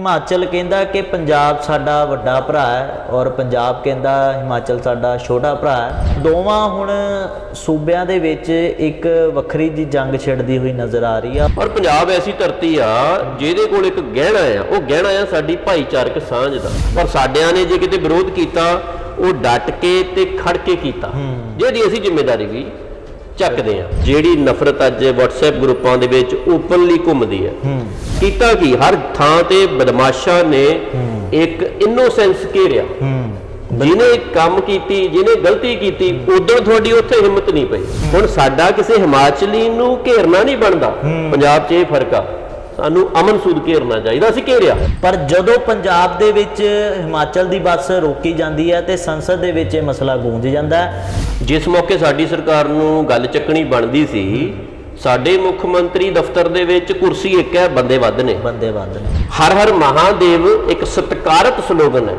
ਹਿਮਾਚਲ ਕਹਿੰਦਾ ਕਿ ਪੰਜਾਬ ਸਾਡਾ ਵੱਡਾ ਭਰਾ ਹੈ ਔਰ ਪੰਜਾਬ ਕਹਿੰਦਾ ਹਿਮਾਚਲ ਸਾਡਾ ਛੋਟਾ ਭਰਾ ਹੈ। ਦੋਵਾਂ ਹੁਣ ਸੂਬਿਆਂ ਦੇ ਵਿੱਚ ਇੱਕ ਵੱਖਰੀ ਜੀ ਜੰਗ ਛਿੜਦੀ ਹੋਈ ਨਜ਼ਰ ਆ ਰਹੀ ਆ। ਔਰ ਪੰਜਾਬ ਐਸੀ ਧਰਤੀ ਆ ਜਿਹਦੇ ਕੋਲ ਇੱਕ ਗਹਿਣਾ ਆ। ਉਹ ਗਹਿਣਾ ਆ ਸਾਡੀ ਭਾਈਚਾਰਕ ਸਾਂਝ ਦਾ। ਪਰ ਸਾਡਿਆਂ ਨੇ ਜੇ ਕਿਤੇ ਵਿਰੋਧ ਕੀਤਾ ਉਹ ਡਟ ਕੇ ਤੇ ਖੜ ਕੇ ਕੀਤਾ। ਜਿਹਦੀ ਅਸੀਂ ਜ਼ਿੰਮੇਵਾਰੀ ਵੀ ਚੱਕਦੇ ਆ। ਜਿਹੜੀ ਨਫ਼ਰਤ ਅੱਜ WhatsApp ਗਰੁੱਪਾਂ ਦੇ ਵਿੱਚ ਓਪਨਲੀ ਘੁੰਮਦੀ ਹੈ। ਕੀਤਾ ਕੀ? ਹਰ ਥਾਂ ਤੇ ਬਦਮਾਸ਼ਾਂ ਨੇ ਇੱਕ ਇਨੋਸੈਂਸ ਘੇਰਿਆ। ਜਿਹਨੇ ਕੰਮ ਕੀਤੀ ਜਿਹਨੇ ਗਲਤੀ ਕੀਤੀ ਉਦੋਂ ਤੁਹਾਡੀ ਉੱਥੇ ਹਿੰਮਤ ਨਹੀਂ ਪਈ। ਹੁਣ ਸਾਡਾ ਕਿਸੇ ਹਿਮਾਚਲੀ ਨੂੰ ਘੇਰਨਾ ਨਹੀਂ ਬਣਦਾ। ਪੰਜਾਬ 'ਚ ਇਹ ਫ਼ਰਕ ਆ। ਸਾਨੂੰ ਅਮਨ ਸੂਦ ਘੇਰਨਾ ਚਾਹੀਦਾ ਅਸੀਂ ਘੇਰਿਆ। ਪਰ ਜਦੋਂ ਪੰਜਾਬ ਦੇ ਵਿੱਚ ਹਿਮਾਚਲ ਦੀ ਬੱਸ ਰੋਕੀ ਜਾਂਦੀ ਹੈ ਤੇ ਸੰਸਦ ਦੇ ਵਿੱਚ ਇਹ ਮਸਲਾ ਗੂੰਜ ਜਾਂਦਾ ਜਿਸ ਮੌਕੇ ਸਾਡੀ ਸਰਕਾਰ ਨੂੰ ਗੱਲ ਚੱਕਣੀ ਬਣਦੀ ਸੀ ਸਾਡੇ ਮੁੱਖ ਮੰਤਰੀ ਦਫ਼ਤਰ ਦੇ ਵਿੱਚ ਕੁਰਸੀ ਇੱਕ ਹੈ ਬੰਦੇ ਵੱਧ ਨੇ। ਬੰਦੇ ਬੰਦ ਨੇ। ਹਰ ਹਰ ਮਹਾਦੇਵ ਇੱਕ ਸਤਿਕਾਰਤ ਸਲੋਗਨ ਹੈ।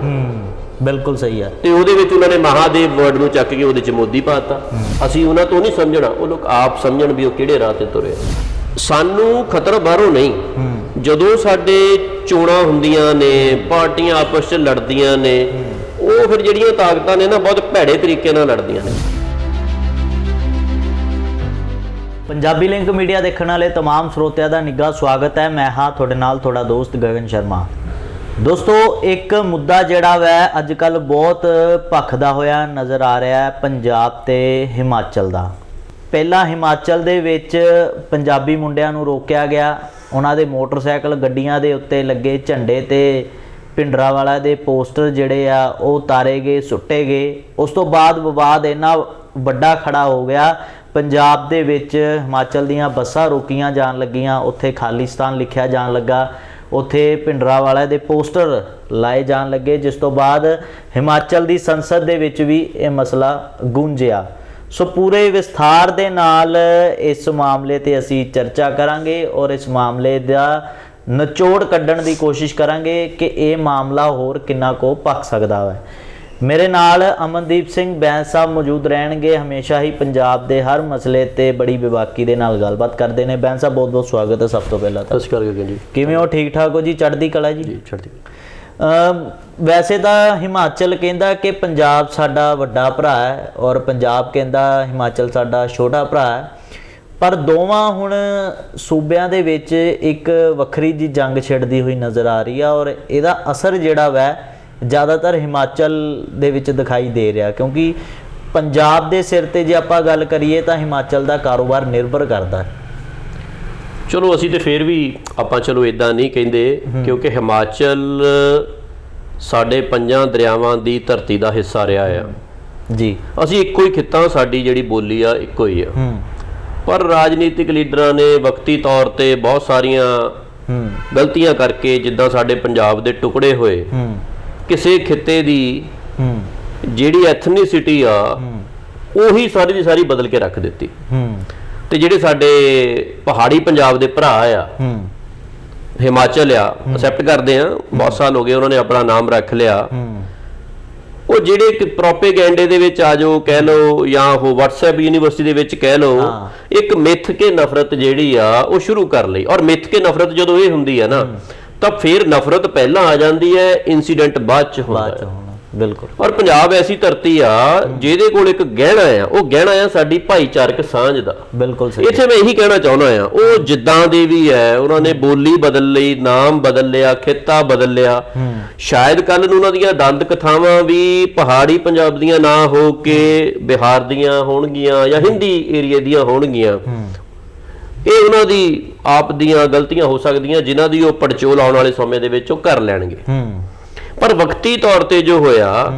ਬਿਲਕੁਲ ਸਹੀ ਹੈ। ਤੇ ਉਹਦੇ ਵਿੱਚ ਉਹਨਾਂ ਨੇ ਮਹਾਦੇਵ ਵਰਡ ਨੂੰ ਚੱਕ ਕੇ ਉਹਦੇ ਚ ਮੋਦੀ ਪਾਤਾ ਅਸੀਂ ਉਹਨਾਂ ਤੋਂ ਨਹੀਂ ਸਮਝਣਾ ਉਹ ਲੋਕ ਆਪ ਸਮਝਣ ਵੀ ਉਹ ਕਿਹੜੇ ਰਾਹ ਤੇ ਤੁਰੇ। ਸਾਨੂੰ ਖਤਰਾ ਬਾਹਰੋਂ ਨਹੀਂ। ਜਦੋਂ ਸਾਡੇ ਚੋਣਾਂ ਹੁੰਦੀਆਂ ਨੇ ਪਾਰਟੀਆਂ ਆਪਸ ਚ ਲੜਦੀਆਂ ਨੇ ਉਹ ਫਿਰ ਜਿਹੜੀਆਂ ਤਾਕਤਾਂ ਨੇ ਨਾ ਬਹੁਤ ਭੈੜੇ ਤਰੀਕੇ ਨਾਲ ਲੜਦੀਆਂ ਨੇ। ਪੰਜਾਬੀ ਲਿੰਕ ਮੀਡੀਆ ਦੇਖਣ ਵਾਲੇ तमाम ਸਰੋਤਿਆਂ ਦਾ ਨਿੱਘਾ ਸਵਾਗਤ ਹੈ ਮੈਂ ਹਾਂ ਤੁਹਾਡੇ ਨਾਲ ਤੁਹਾਡਾ ਦੋਸਤ ਗਗਨ ਸ਼ਰਮਾ ਦੋਸਤੋ ਇੱਕ ਮੁੱਦਾ ਜਿਹੜਾ ਵੈ ਅੱਜ ਕੱਲ ਬਹੁਤ ਭਖਦਾ ਹੋਇਆ ਨਜ਼ਰ ਆ ਰਿਹਾ ਹੈ ਪੰਜਾਬ ਤੇ ਹਿਮਾਚਲ ਦਾ ਪਹਿਲਾਂ ਹਿਮਾਚਲ ਦੇ ਵਿੱਚ ਪੰਜਾਬੀ ਮੁੰਡਿਆਂ ਨੂੰ ਰੋਕਿਆ ਗਿਆ ਉਹਨਾਂ ਦੇ ਮੋਟਰਸਾਈਕਲ ਗੱਡੀਆਂ ਦੇ ਉੱਤੇ ਲੱਗੇ ਝੰਡੇ ਤੇ ਪਿੰਡਰਾ ਵਾਲਾ ਦੇ ਪੋਸਟਰ ਜਿਹੜੇ ਆ ਉਹ ਤਾਰੇ ਗਏ ਸੁੱਟੇ ਗਏ ਉਸ ਤੋਂ ਬਾਅਦ ਵਿਵਾਦ ਇੰਨਾ ਵੱਡਾ ਖੜਾ ਹੋ ਗਿਆ ਪੰਜਾਬ ਦੇ ਵਿੱਚ ਹਿਮਾਚਲ ਦੀਆਂ ਬੱਸਾਂ ਰੋਕੀਆਂ ਜਾਣ ਲੱਗੀਆਂ। ਉੱਥੇ ਖਾਲਿਸਤਾਨ ਲਿਖਿਆ ਜਾਣ ਲੱਗਾ। ਉੱਥੇ ਪਿੰਡਰਾ ਵਾਲਾ ਦੇ ਪੋਸਟਰ ਲਾਏ ਜਾਣ ਲੱਗੇ, ਜਿਸ ਤੋਂ ਬਾਅਦ ਹਿਮਾਚਲ ਦੀ ਸੰਸਦ ਦੇ ਵਿੱਚ ਵੀ ਇਹ ਮਸਲਾ ਗੂੰਜਿਆ। ਸੋ ਪੂਰੇ ਵਿਸਥਾਰ ਦੇ ਨਾਲ ਇਸ ਮਾਮਲੇ ਤੇ ਅਸੀਂ ਚਰਚਾ ਕਰਾਂਗੇ ਔਰ ਇਸ ਮਾਮਲੇ ਦਾ ਨਿਚੋੜ ਕੱਢਣ ਦੀ ਕੋਸ਼ਿਸ਼ ਕਰਾਂਗੇ ਕਿ ਇਹ ਮਾਮਲਾ ਹੋਰ ਕਿੰਨਾ ਕੋ ਪੱਕ ਸਕਦਾ ਹੈ। ਮੇਰੇ ਨਾਲ ਅਮਨਦੀਪ ਸਿੰਘ ਬੈਂਸ ਸਾਹਿਬ ਮੌਜੂਦ ਰਹਿਣਗੇ। ਹਮੇਸ਼ਾ ਹੀ ਪੰਜਾਬ ਦੇ ਹਰ ਮਸਲੇ ਤੇ ਬੜੀ ਵਿਵਾਕੀ ਦੇ ਨਾਲ ਗੱਲਬਾਤ ਕਰਦੇ ਨੇ। ਬੈਂਸ ਸਾਹਿਬ ਬਹੁਤ ਬਹੁਤ ਸਵਾਗਤ ਹੈ ਸਭ ਤੋਂ ਪਹਿਲਾਂ ਤਾਂ। ਸਤਿ ਸ਼੍ਰੀ ਅਕਾਲ ਜੀ ਕਿਵੇਂ ਹੋ? ਠੀਕ ਠਾਕ ਹੋ ਜੀ? ਚੜ੍ਹਦੀ ਕਲਾ ਜੀ? ਜੀ ਛੱਡ ਦੀ ਅਮ ਵੈਸੇ ਤਾਂ ਹਿਮਾਚਲ ਕਹਿੰਦਾ ਕਿ ਪੰਜਾਬ ਸਾਡਾ ਵੱਡਾ ਭਰਾ ਹੈ ਔਰ ਪੰਜਾਬ ਕਹਿੰਦਾ ਹਿਮਾਚਲ ਸਾਡਾ ਛੋਟਾ ਭਰਾ ਹੈ। ਪਰ ਦੋਵਾਂ ਹੁਣ ਸੂਬਿਆਂ ਦੇ ਵਿੱਚ ਇੱਕ ਵੱਖਰੀ ਜੀ ਜੰਗ ਛਿੜਦੀ ਹੋਈ ਨਜ਼ਰ ਆ ਰਹੀ ਆ ਔਰ ਇਹਦਾ ਅਸਰ ਜਿਹੜਾ ਵੈ ਜ਼ਿਆਦਾਤਰ ਹਿਮਾਚਲ ਦੇ ਵਿੱਚ ਦਿਖਾਈ ਦੇ ਰਿਹਾ ਕਿਉਂਕਿ ਪੰਜਾਬ ਦੇ ਸਿਰ ਤੇ ਜੇ ਆਪਾਂ ਗੱਲ ਕਰੀਏ ਤਾਂ ਹਿਮਾਚਲ ਦਾ ਕਾਰੋਬਾਰ ਨਿਰਭਰ ਕਰਦਾ ਹੈ। ਚਲੋ ਅਸੀਂ ਤੇ ਫੇਰ ਵੀ ਆਪਾਂ ਚਲੋ ਇਦਾਂ ਨਹੀਂ ਕਹਿੰਦੇ ਕਿਉਂਕਿ ਹਿਮਾਚਲ ਸਾਡੇ ਪੰਜਾਂ ਦਰਿਆਵਾਂ ਦੀ ਧਰਤੀ ਦਾ ਹਿੱਸਾ ਰਿਹਾ ਆ। ਜੀ। ਅਸੀਂ ਇੱਕੋ ਹੀ ਖਿੱਤਾ ਸਾਡੀ ਜਿਹੜੀ ਬੋਲੀ ਆ ਇੱਕੋ ਹੀ ਆ। ਪਰ ਰਾਜਨੀਤਿਕ ਲੀਡਰਾਂ ਨੇ ਵਕਤੀ ਤੌਰ ਤੇ ਬਹੁਤ ਸਾਰੀਆਂ ਗਲਤੀਆਂ ਕਰਕੇ ਜਿੱਦਾਂ ਸਾਡੇ ਪੰਜਾਬ ਦੇ ਟੁਕੜੇ ਹੋਏ ਕਿਸੇ ਖਿੱਤੇ ਦੀ ਹੂੰ। ਜਿਹੜੀ ਐਥਨੀਸਿਟੀ ਆ ਉਹੀ ਸਾਰੀ ਦੀ ਸਾਰੀ ਬਦਲ ਕੇ ਰੱਖ ਦਿੱਤੀ। ਹੂੰ। ਤੇ ਜਿਹੜੇ ਸਾਡੇ ਪਹਾੜੀ ਪੰਜਾਬ ਦੇ ਭਰਾ ਆ ਹੂੰ। ਹਿਮਾਚਲ ਆ ਅਸੈਪਟ ਕਰਦੇ ਆ ਬਹੁਤ ਸਾਲ ਹੋ ਗਏ ਉਹਨਾਂ ਨੇ ਆਪਣਾ ਨਾਮ ਰੱਖ ਲਿਆ। ਉਹ ਜਿਹੜੇ ਇੱਕ ਪ੍ਰੋਪੇਗੈਂਡੇ ਦੇ ਵਿੱਚ ਆ ਜੋ ਕਹਿ ਲਓ ਜਾਂ ਉਹ WhatsApp ਯੂਨੀਵਰਸਿਟੀ ਦੇ ਵਿੱਚ ਕਹਿ ਲਓ। ਇੱਕ ਮਿੱਥ ਕੇ ਨਫ਼ਰਤ ਜਿਹੜੀ ਆ ਉਹ ਸ਼ੁਰੂ ਕਰ ਲਈ। ਔਰ ਮਿੱਥ ਕੇ ਨਫ਼ਰਤ ਜਦੋਂ ਇਹ ਹੁੰਦੀ ਹੈ ਨਾ ਤਾਂ ਫਿਰ ਨਫ਼ਰਤ ਪਹਿਲਾਂ ਆ ਜਾਂਦੀ ਹੈ ਇਨਸੀਡੈਂਟ ਬਾਅਦ ਚ ਹੁੰਦਾ ਬਾਅਦ ਚ ਹੈ। ਹੋਣਾ ਬਿਲਕੁਲ। ਔਰ ਪੰਜਾਬ ਐਸੀ ਧਰਤੀ ਆ ਜਿਹਦੇ ਕੋਲ ਇੱਕ ਗਹਿਣਾ ਆ ਉਹ ਗਹਿਣਾ ਆ ਸਾਡੀ ਭਾਈਚਾਰਕ ਸਾਂਝ ਦਾ। ਬਿਲਕੁਲ ਸਹੀ। ਇੱਥੇ ਮੈਂ ਇਹੀ ਕਹਿਣਾ ਚਾਹੁੰਦਾ ਆ ਉਹ ਜਿੱਦਾਂ ਦੇ ਵੀ ਹੈ ਉਹਨਾਂ ਨੇ ਬੋਲੀ ਬਦਲ ਲਈ ਨਾਮ ਬਦਲ ਲਿਆ ਖਿੱਤਾ ਬਦਲ ਲਿਆ। ਸ਼ਾਇਦ ਕੱਲ ਨੂੰ ਉਹਨਾਂ ਦੀਆਂ ਦੰਦ ਕਥਾਵਾਂ ਵੀ ਪਹਾੜੀ ਪੰਜਾਬ ਦੀਆਂ ਨਾ ਹੋ ਕੇ ਬਿਹਾਰ ਦੀਆਂ ਹੋਣਗੀਆਂ ਜਾਂ ਹਿੰਦੀ ਏਰੀਆ ਦੀਆਂ ਹੋਣਗੀਆਂ। ਇਹ ਉਹਨਾਂ ਦੀ ਆਪ ਦੀਆਂ ਗਲਤੀਆਂ ਹੋ ਸਕਦੀਆਂ ਜਿਨ੍ਹਾਂ ਦੀ ਉਹ ਪੜਚੋਲ ਆਉਣ ਵਾਲੇ ਸਮੇਂ ਦੇ ਵਿੱਚ ਉਹ ਕਰ ਲੈਣਗੇ। ਹੂੰ। ਪਰ ਵਕਤੀ ਤੌਰ ਤੇ ਜੋ ਹੋਇਆ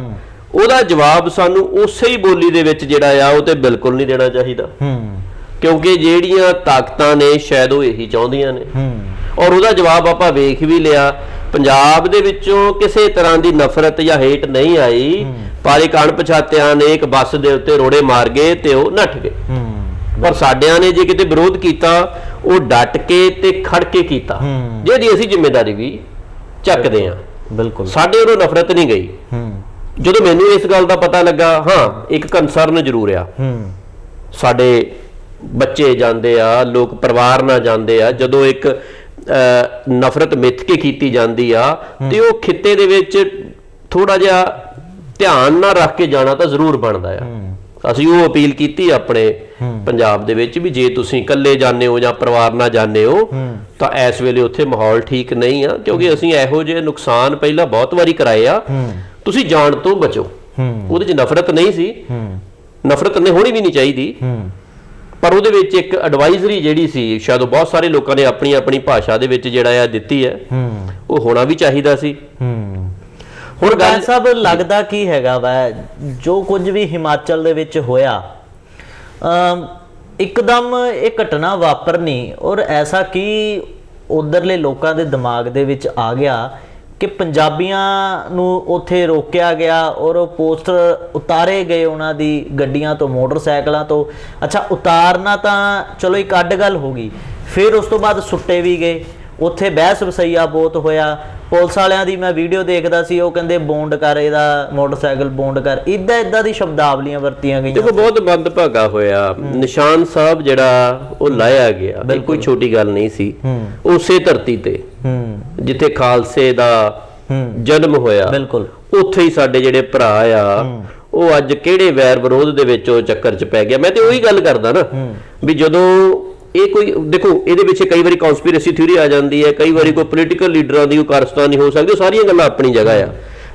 ਉਹਦਾ ਜਵਾਬ ਸਾਨੂੰ ਉਸੇ ਹੀ ਬੋਲੀ ਦੇ ਵਿੱਚ ਜਿਹੜਾ ਆ ਉਹ ਤੇ ਬਿਲਕੁਲ ਨਹੀਂ ਦੇਣਾ ਚਾਹੀਦਾ। ਹੂੰ। ਕਿਉਂਕਿ ਜਿਹੜੀਆਂ ਤਾਕਤਾਂ ਨੇ ਸ਼ਾਇਦ ਉਹ ਇਹੀ ਚਾਹੁੰਦੀਆਂ ਨੇ। ਹੂੰ। ਔਰ ਉਹਦਾ ਜਵਾਬ ਆਪਾਂ ਵੇਖ ਵੀ ਲਿਆ ਪੰਜਾਬ ਦੇ ਵਿੱਚੋਂ ਕਿਸੇ ਤਰ੍ਹਾਂ ਦੀ ਨਫ਼ਰਤ ਜਾਂ ਹੇਟ ਨਹੀਂ ਆਈ ਪਰ ਇੱਕ ਅਣਪਛਾਤਿਆਂ ਨੇ ਇੱਕ ਬੱਸ ਦੇ ਉੱਤੇ ਰੋੜੇ ਮਾਰ ਗਏ ਤੇ ਉਹ ਨੱਠ ਗਏ। ਹੂੰ। ਪਰ ਸਾਡਿਆਂ ਨੇ ਜੇ ਕਿਤੇ ਵਿਰੋਧ ਕੀਤਾ ਉਹ ਡਟ ਕੇ ਤੇ ਖੜ ਕੇ ਕੀਤਾ। ਜਿਹਦੀ ਅਸੀਂ ਜ਼ਿੰਮੇਵਾਰੀ ਵੀ ਚੱਕਦੇ ਹਾਂ। ਬਿਲਕੁਲ। ਸਾਡੇ ਉਰੋਂ ਨਫ਼ਰਤ ਨਹੀਂ ਗਈ। ਜਦੋਂ ਮੈਨੂੰ ਇਸ ਗੱਲ ਦਾ ਪਤਾ ਲੱਗਾ ਹਾਂ ਇੱਕ ਕਨਸਰਨ ਜ਼ਰੂਰ ਆ। ਸਾਡੇ ਬੱਚੇ ਜਾਂਦੇ ਆ ਲੋਕ ਪਰਿਵਾਰ ਨਾਲ ਜਾਂਦੇ ਆ ਜਦੋਂ ਇੱਕ ਨਫ਼ਰਤ ਮਿੱਥ ਕੇ ਕੀਤੀ ਜਾਂਦੀ ਆ ਤੇ ਉਹ ਖਿੱਤੇ ਦੇ ਵਿੱਚ ਥੋੜਾ ਜਿਹਾ ਧਿਆਨ ਨਾਲ ਰੱਖ ਕੇ ਜਾਣਾ ਤਾਂ ਜ਼ਰੂਰ ਬਣਦਾ ਆ। ਅਸੀਂ ਉਹ ਅਪੀਲ ਕੀਤੀ ਆਪਣੇ ਪੰਜਾਬ ਦੇ ਵਿੱਚ ਵੀ ਜੇ ਤੁਸੀਂ ਇਕੱਲੇ ਜਾਂਦੇ ਹੋ ਜਾਂ ਪਰਿਵਾਰ ਨਾਲ ਜਾਂਦੇ ਹੋ ਤਾਂ ਇਸ ਵੇਲੇ ਉੱਥੇ ਮਾਹੌਲ ਠੀਕ ਨਹੀਂ ਆ ਕਿਉਂਕਿ ਅਸੀਂ ਇਹੋ ਜਿਹੇ ਨੁਕਸਾਨ ਪਹਿਲਾਂ ਬਹੁਤ ਵਾਰੀ ਕਰਾਏ ਆ। ਤੁਸੀਂ ਜਾਣ ਤੋਂ ਬਚੋ। ਉਹਦੇ 'ਚ ਨਫ਼ਰਤ ਨਹੀਂ ਸੀ। ਨਫ਼ਰਤ ਨੇ ਹੋਣੀ ਵੀ ਨਹੀਂ ਚਾਹੀਦੀ। ਪਰ ਉਹਦੇ ਵਿੱਚ ਇੱਕ ਐਡਵਾਈਜ਼ਰੀ ਜਿਹੜੀ ਸੀ ਸ਼ਾਇਦ ਉਹ ਬਹੁਤ ਸਾਰੇ ਲੋਕਾਂ ਨੇ ਆਪਣੀ ਆਪਣੀ ਭਾਸ਼ਾ ਦੇ ਵਿੱਚ ਜਿਹੜਾ ਆ ਦਿੱਤੀ ਹੈ ਉਹ ਹੋਣਾ ਵੀ ਚਾਹੀਦਾ ਸੀ। ਹੁਣ ਹੁਣ ਗੱਲ ਗੱਲ ਲੱਗਦਾ ਕੀ ਹੈਗਾ ਵਾ? ਜੋ ਕੁਝ ਵੀ ਹਿਮਾਚਲ ਦੇ ਵਿੱਚ ਹੋਇਆ, ਅਮ, ਇੱਕਦਮ ਇਹ ਘਟਨਾ ਵਾਪਰਨੀ ਔਰ ਐਸਾ ਕੀ ਉਧਰਲੇ ਲੋਕਾਂ ਦੇ ਦਿਮਾਗ ਦੇ ਵਿੱਚ ਆ ਗਿਆ ਕਿ ਪੰਜਾਬੀਆਂ ਨੂੰ ਉੱਥੇ ਰੋਕਿਆ ਗਿਆ ਔਰ ਉਹ ਪੋਸਟਰ ਉਤਾਰੇ ਗਏ ਉਹਨਾਂ ਦੀ ਗੱਡੀਆਂ ਤੋਂ, ਮੋਟਰਸਾਈਕਲਾਂ ਤੋਂ। ਅੱਛਾ, ਉਤਾਰਨਾ ਤਾਂ ਚਲੋ ਇੱਕ ਅੱਡ ਗੱਲ ਹੋ ਗਈ। ਫਿਰ ਉਸ ਤੋਂ ਬਾਅਦ ਸੁੱਟੇ ਵੀ ਗਏ। ਉੱਥੇ ਬਹਿਸ ਵਸਈਆ ਬਹੁਤ ਹੋਇਆ। ਪੁਲਿਸ ਵਾਲਿਆਂ ਦੀ ਮੈਂ ਵੀਡੀਓ ਦੇਖਦਾ ਸੀ ਉਹ ਕਹਿੰਦੇ ਬੌਂਡ ਕਰ ਇਹਦਾ ਮੋਟਰਸਾਈਕਲ ਬੌਂਡ ਕਰ। ਇਦਾਂ ਇਦਾਂ ਦੀ ਸ਼ਬਦਾਵਲੀਆਂ ਵਰਤੀਆਂ ਗਈਆਂ ਦੇਖੋ ਬਹੁਤ ਮੰਦਭਾਗਾ ਹੋਇਆ। ਨਿਸ਼ਾਨ ਸਾਹਿਬ ਜਿਹੜਾ ਉਹ ਲਾਇਆ ਗਿਆ। ਇਹ ਕੋਈ ਛੋਟੀ ਗੱਲ ਨਹੀਂ ਸੀ। ਉਸੇ ਧਰਤੀ ਤੇ। ਜਿੱਥੇ ਖਾਲਸੇ ਦਾ ਜਨਮ ਹੋਇਆ। ਬਿਲਕੁਲ। ਉੱਥੇ ਹੀ ਸਾਡੇ ਜਿਹੜੇ ਭਰਾ ਆ ਉਹ ਅੱਜ ਕਿਹੜੇ ਵੈਰ ਵਿਰੋਧ ਦੇ ਵਿੱਚ ਉਹ ਚੱਕਰ 'ਚ ਪੈ ਗਿਆ। ਮੈਂ ਤੇ ਉਹੀ ਗੱਲ ਕਰਦਾ ਨਾ ਵੀ ਜਦੋਂ ਇਹ ਕੋਈ ਦੇਖੋ ਇਹਦੇ ਵਿੱਚ ਕਈ ਵਾਰੀ ਕਨਸਪੀਰੇਸੀ ਥਿਊਰੀ ਆ ਜਾਂਦੀ ਹੈ ਕਈ ਵਾਰੀ ਕੋਈ ਪੋਲੀਟੀਕਲ ਲੀਡਰਾਂ ਦੀ ਕੋਈ ਕਾਰਸਤਾਨੀ ਹੋ ਸਕਦੀ ਸਾਰੀਆਂ ਗੱਲਾਂ ਆਪਣੀ ਜਗ੍ਹਾ ਆ।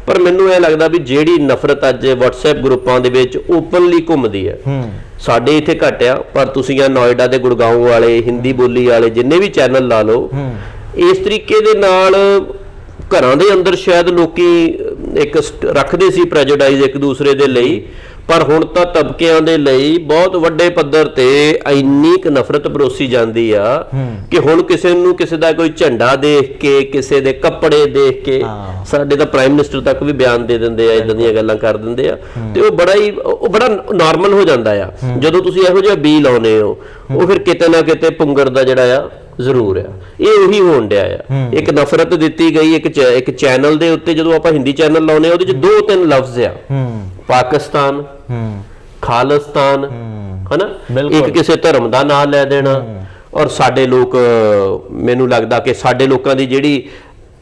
ਪਰ ਮੈਨੂੰ ਇਹ ਲੱਗਦਾ ਵੀ ਜਿਹੜੀ ਨਫ਼ਰਤ ਅੱਜ WhatsApp ਗਰੁੱਪਾਂ ਦੇ ਵਿੱਚ ਓਪਨਲੀ ਘੁੰਮਦੀ ਹੈ ਸਾਡੇ ਇੱਥੇ ਘੱਟ ਆ ਪਰ ਤੁਸੀਂ ਆ ਨੋਇਡਾ ਦੇ ਗੁੜਗਾਉਂ ਵਾਲੇ ਹਿੰਦੀ ਬੋਲੀ ਵਾਲੇ ਜਿੰਨੇ ਵੀ ਚੈਨਲ ਲਾ ਲਓ ਇਸ ਤਰੀਕੇ ਦੇ ਨਾਲ ਘਰਾਂ ਦੇ ਅੰਦਰ ਸ਼ਾਇਦ ਲੋਕੀ ਇੱਕ ਰੱਖਦੇ ਸੀ ਪ੍ਰੈਜੁਡਾਈਜ਼ ਇੱਕ ਦੂਸਰੇ ਦੇ ਲਈ ਪਰ ਹੁਣ ਤਾਂ ਤਬਕਿਆਂ ਦੇ ਲਈ ਬਹੁਤ ਵੱਡੇ ਪੱਧਰ ਤੇ ਇੰਨੀ ਕੁ ਨਫ਼ਰਤ ਪਰੋਸੀ ਜਾਂਦੀ ਆ ਕਿ ਹੁਣ ਕਿਸੇ ਨੂੰ ਕਿਸੇ ਦਾ ਕੋਈ ਝੰਡਾ ਦੇਖ ਕੇ ਕਿਸੇ ਦੇ ਕੱਪੜੇ ਦੇਖ ਕੇ। ਸਾਡੇ ਤਾਂ ਪ੍ਰਾਈਮ ਮਿਨਿਸਟਰ ਤੱਕ ਵੀ ਬਿਆਨ ਦੇ ਦਿੰਦੇ ਆ ਇਦਾਂ ਦੀਆਂ ਗੱਲਾਂ ਕਰ ਦਿੰਦੇ ਆ ਤੇ ਉਹ ਬੜਾ ਹੀ ਉਹ ਬੜਾ ਨਾਰਮਲ ਹੋ ਜਾਂਦਾ ਆ। ਜਦੋਂ ਤੁਸੀਂ ਇਹੋ ਜਿਹਾ ਬੀ ਲਾਉਨੇ ਹੋ ਉਹ ਫਿਰ ਕਿਤੇ ਨਾ ਕਿਤੇ ਪੁੰਗਰ ਦਾ ਜਿਹੜਾ ਆ ਜ਼ਰੂਰ ਆ। ਇਹ ਉਹੀ ਹੋਣ ਡਿਆ ਆ। ਇੱਕ ਨਫ਼ਰਤ ਦਿੱਤੀ ਗਈ ਇੱਕ ਇੱਕ ਚੈਨਲ ਦੇ ਉੱਤੇ ਜਦੋਂ ਆਪਾਂ ਹਿੰਦੀ ਚੈਨਲ ਲਾਉਨੇ ਆ ਉਹਦੇ ਚ ਦੋ ਤਿੰਨ ਲਫ਼ਜ਼ ਆ। ਪਾਕਿਸਤਾਨ ਖਾਲਿਸਤਾਨ ਹਨਾ। ਇੱਕ ਕਿਸੇ ਧਰਮ ਦਾ ਨਾਮ ਲੈ ਦੇਣਾ। ਔਰ ਸਾਡੇ ਲੋਕ ਮੈਨੂੰ ਲੱਗਦਾ ਕਿ ਸਾਡੇ ਲੋਕਾਂ ਦੀ ਜਿਹੜੀ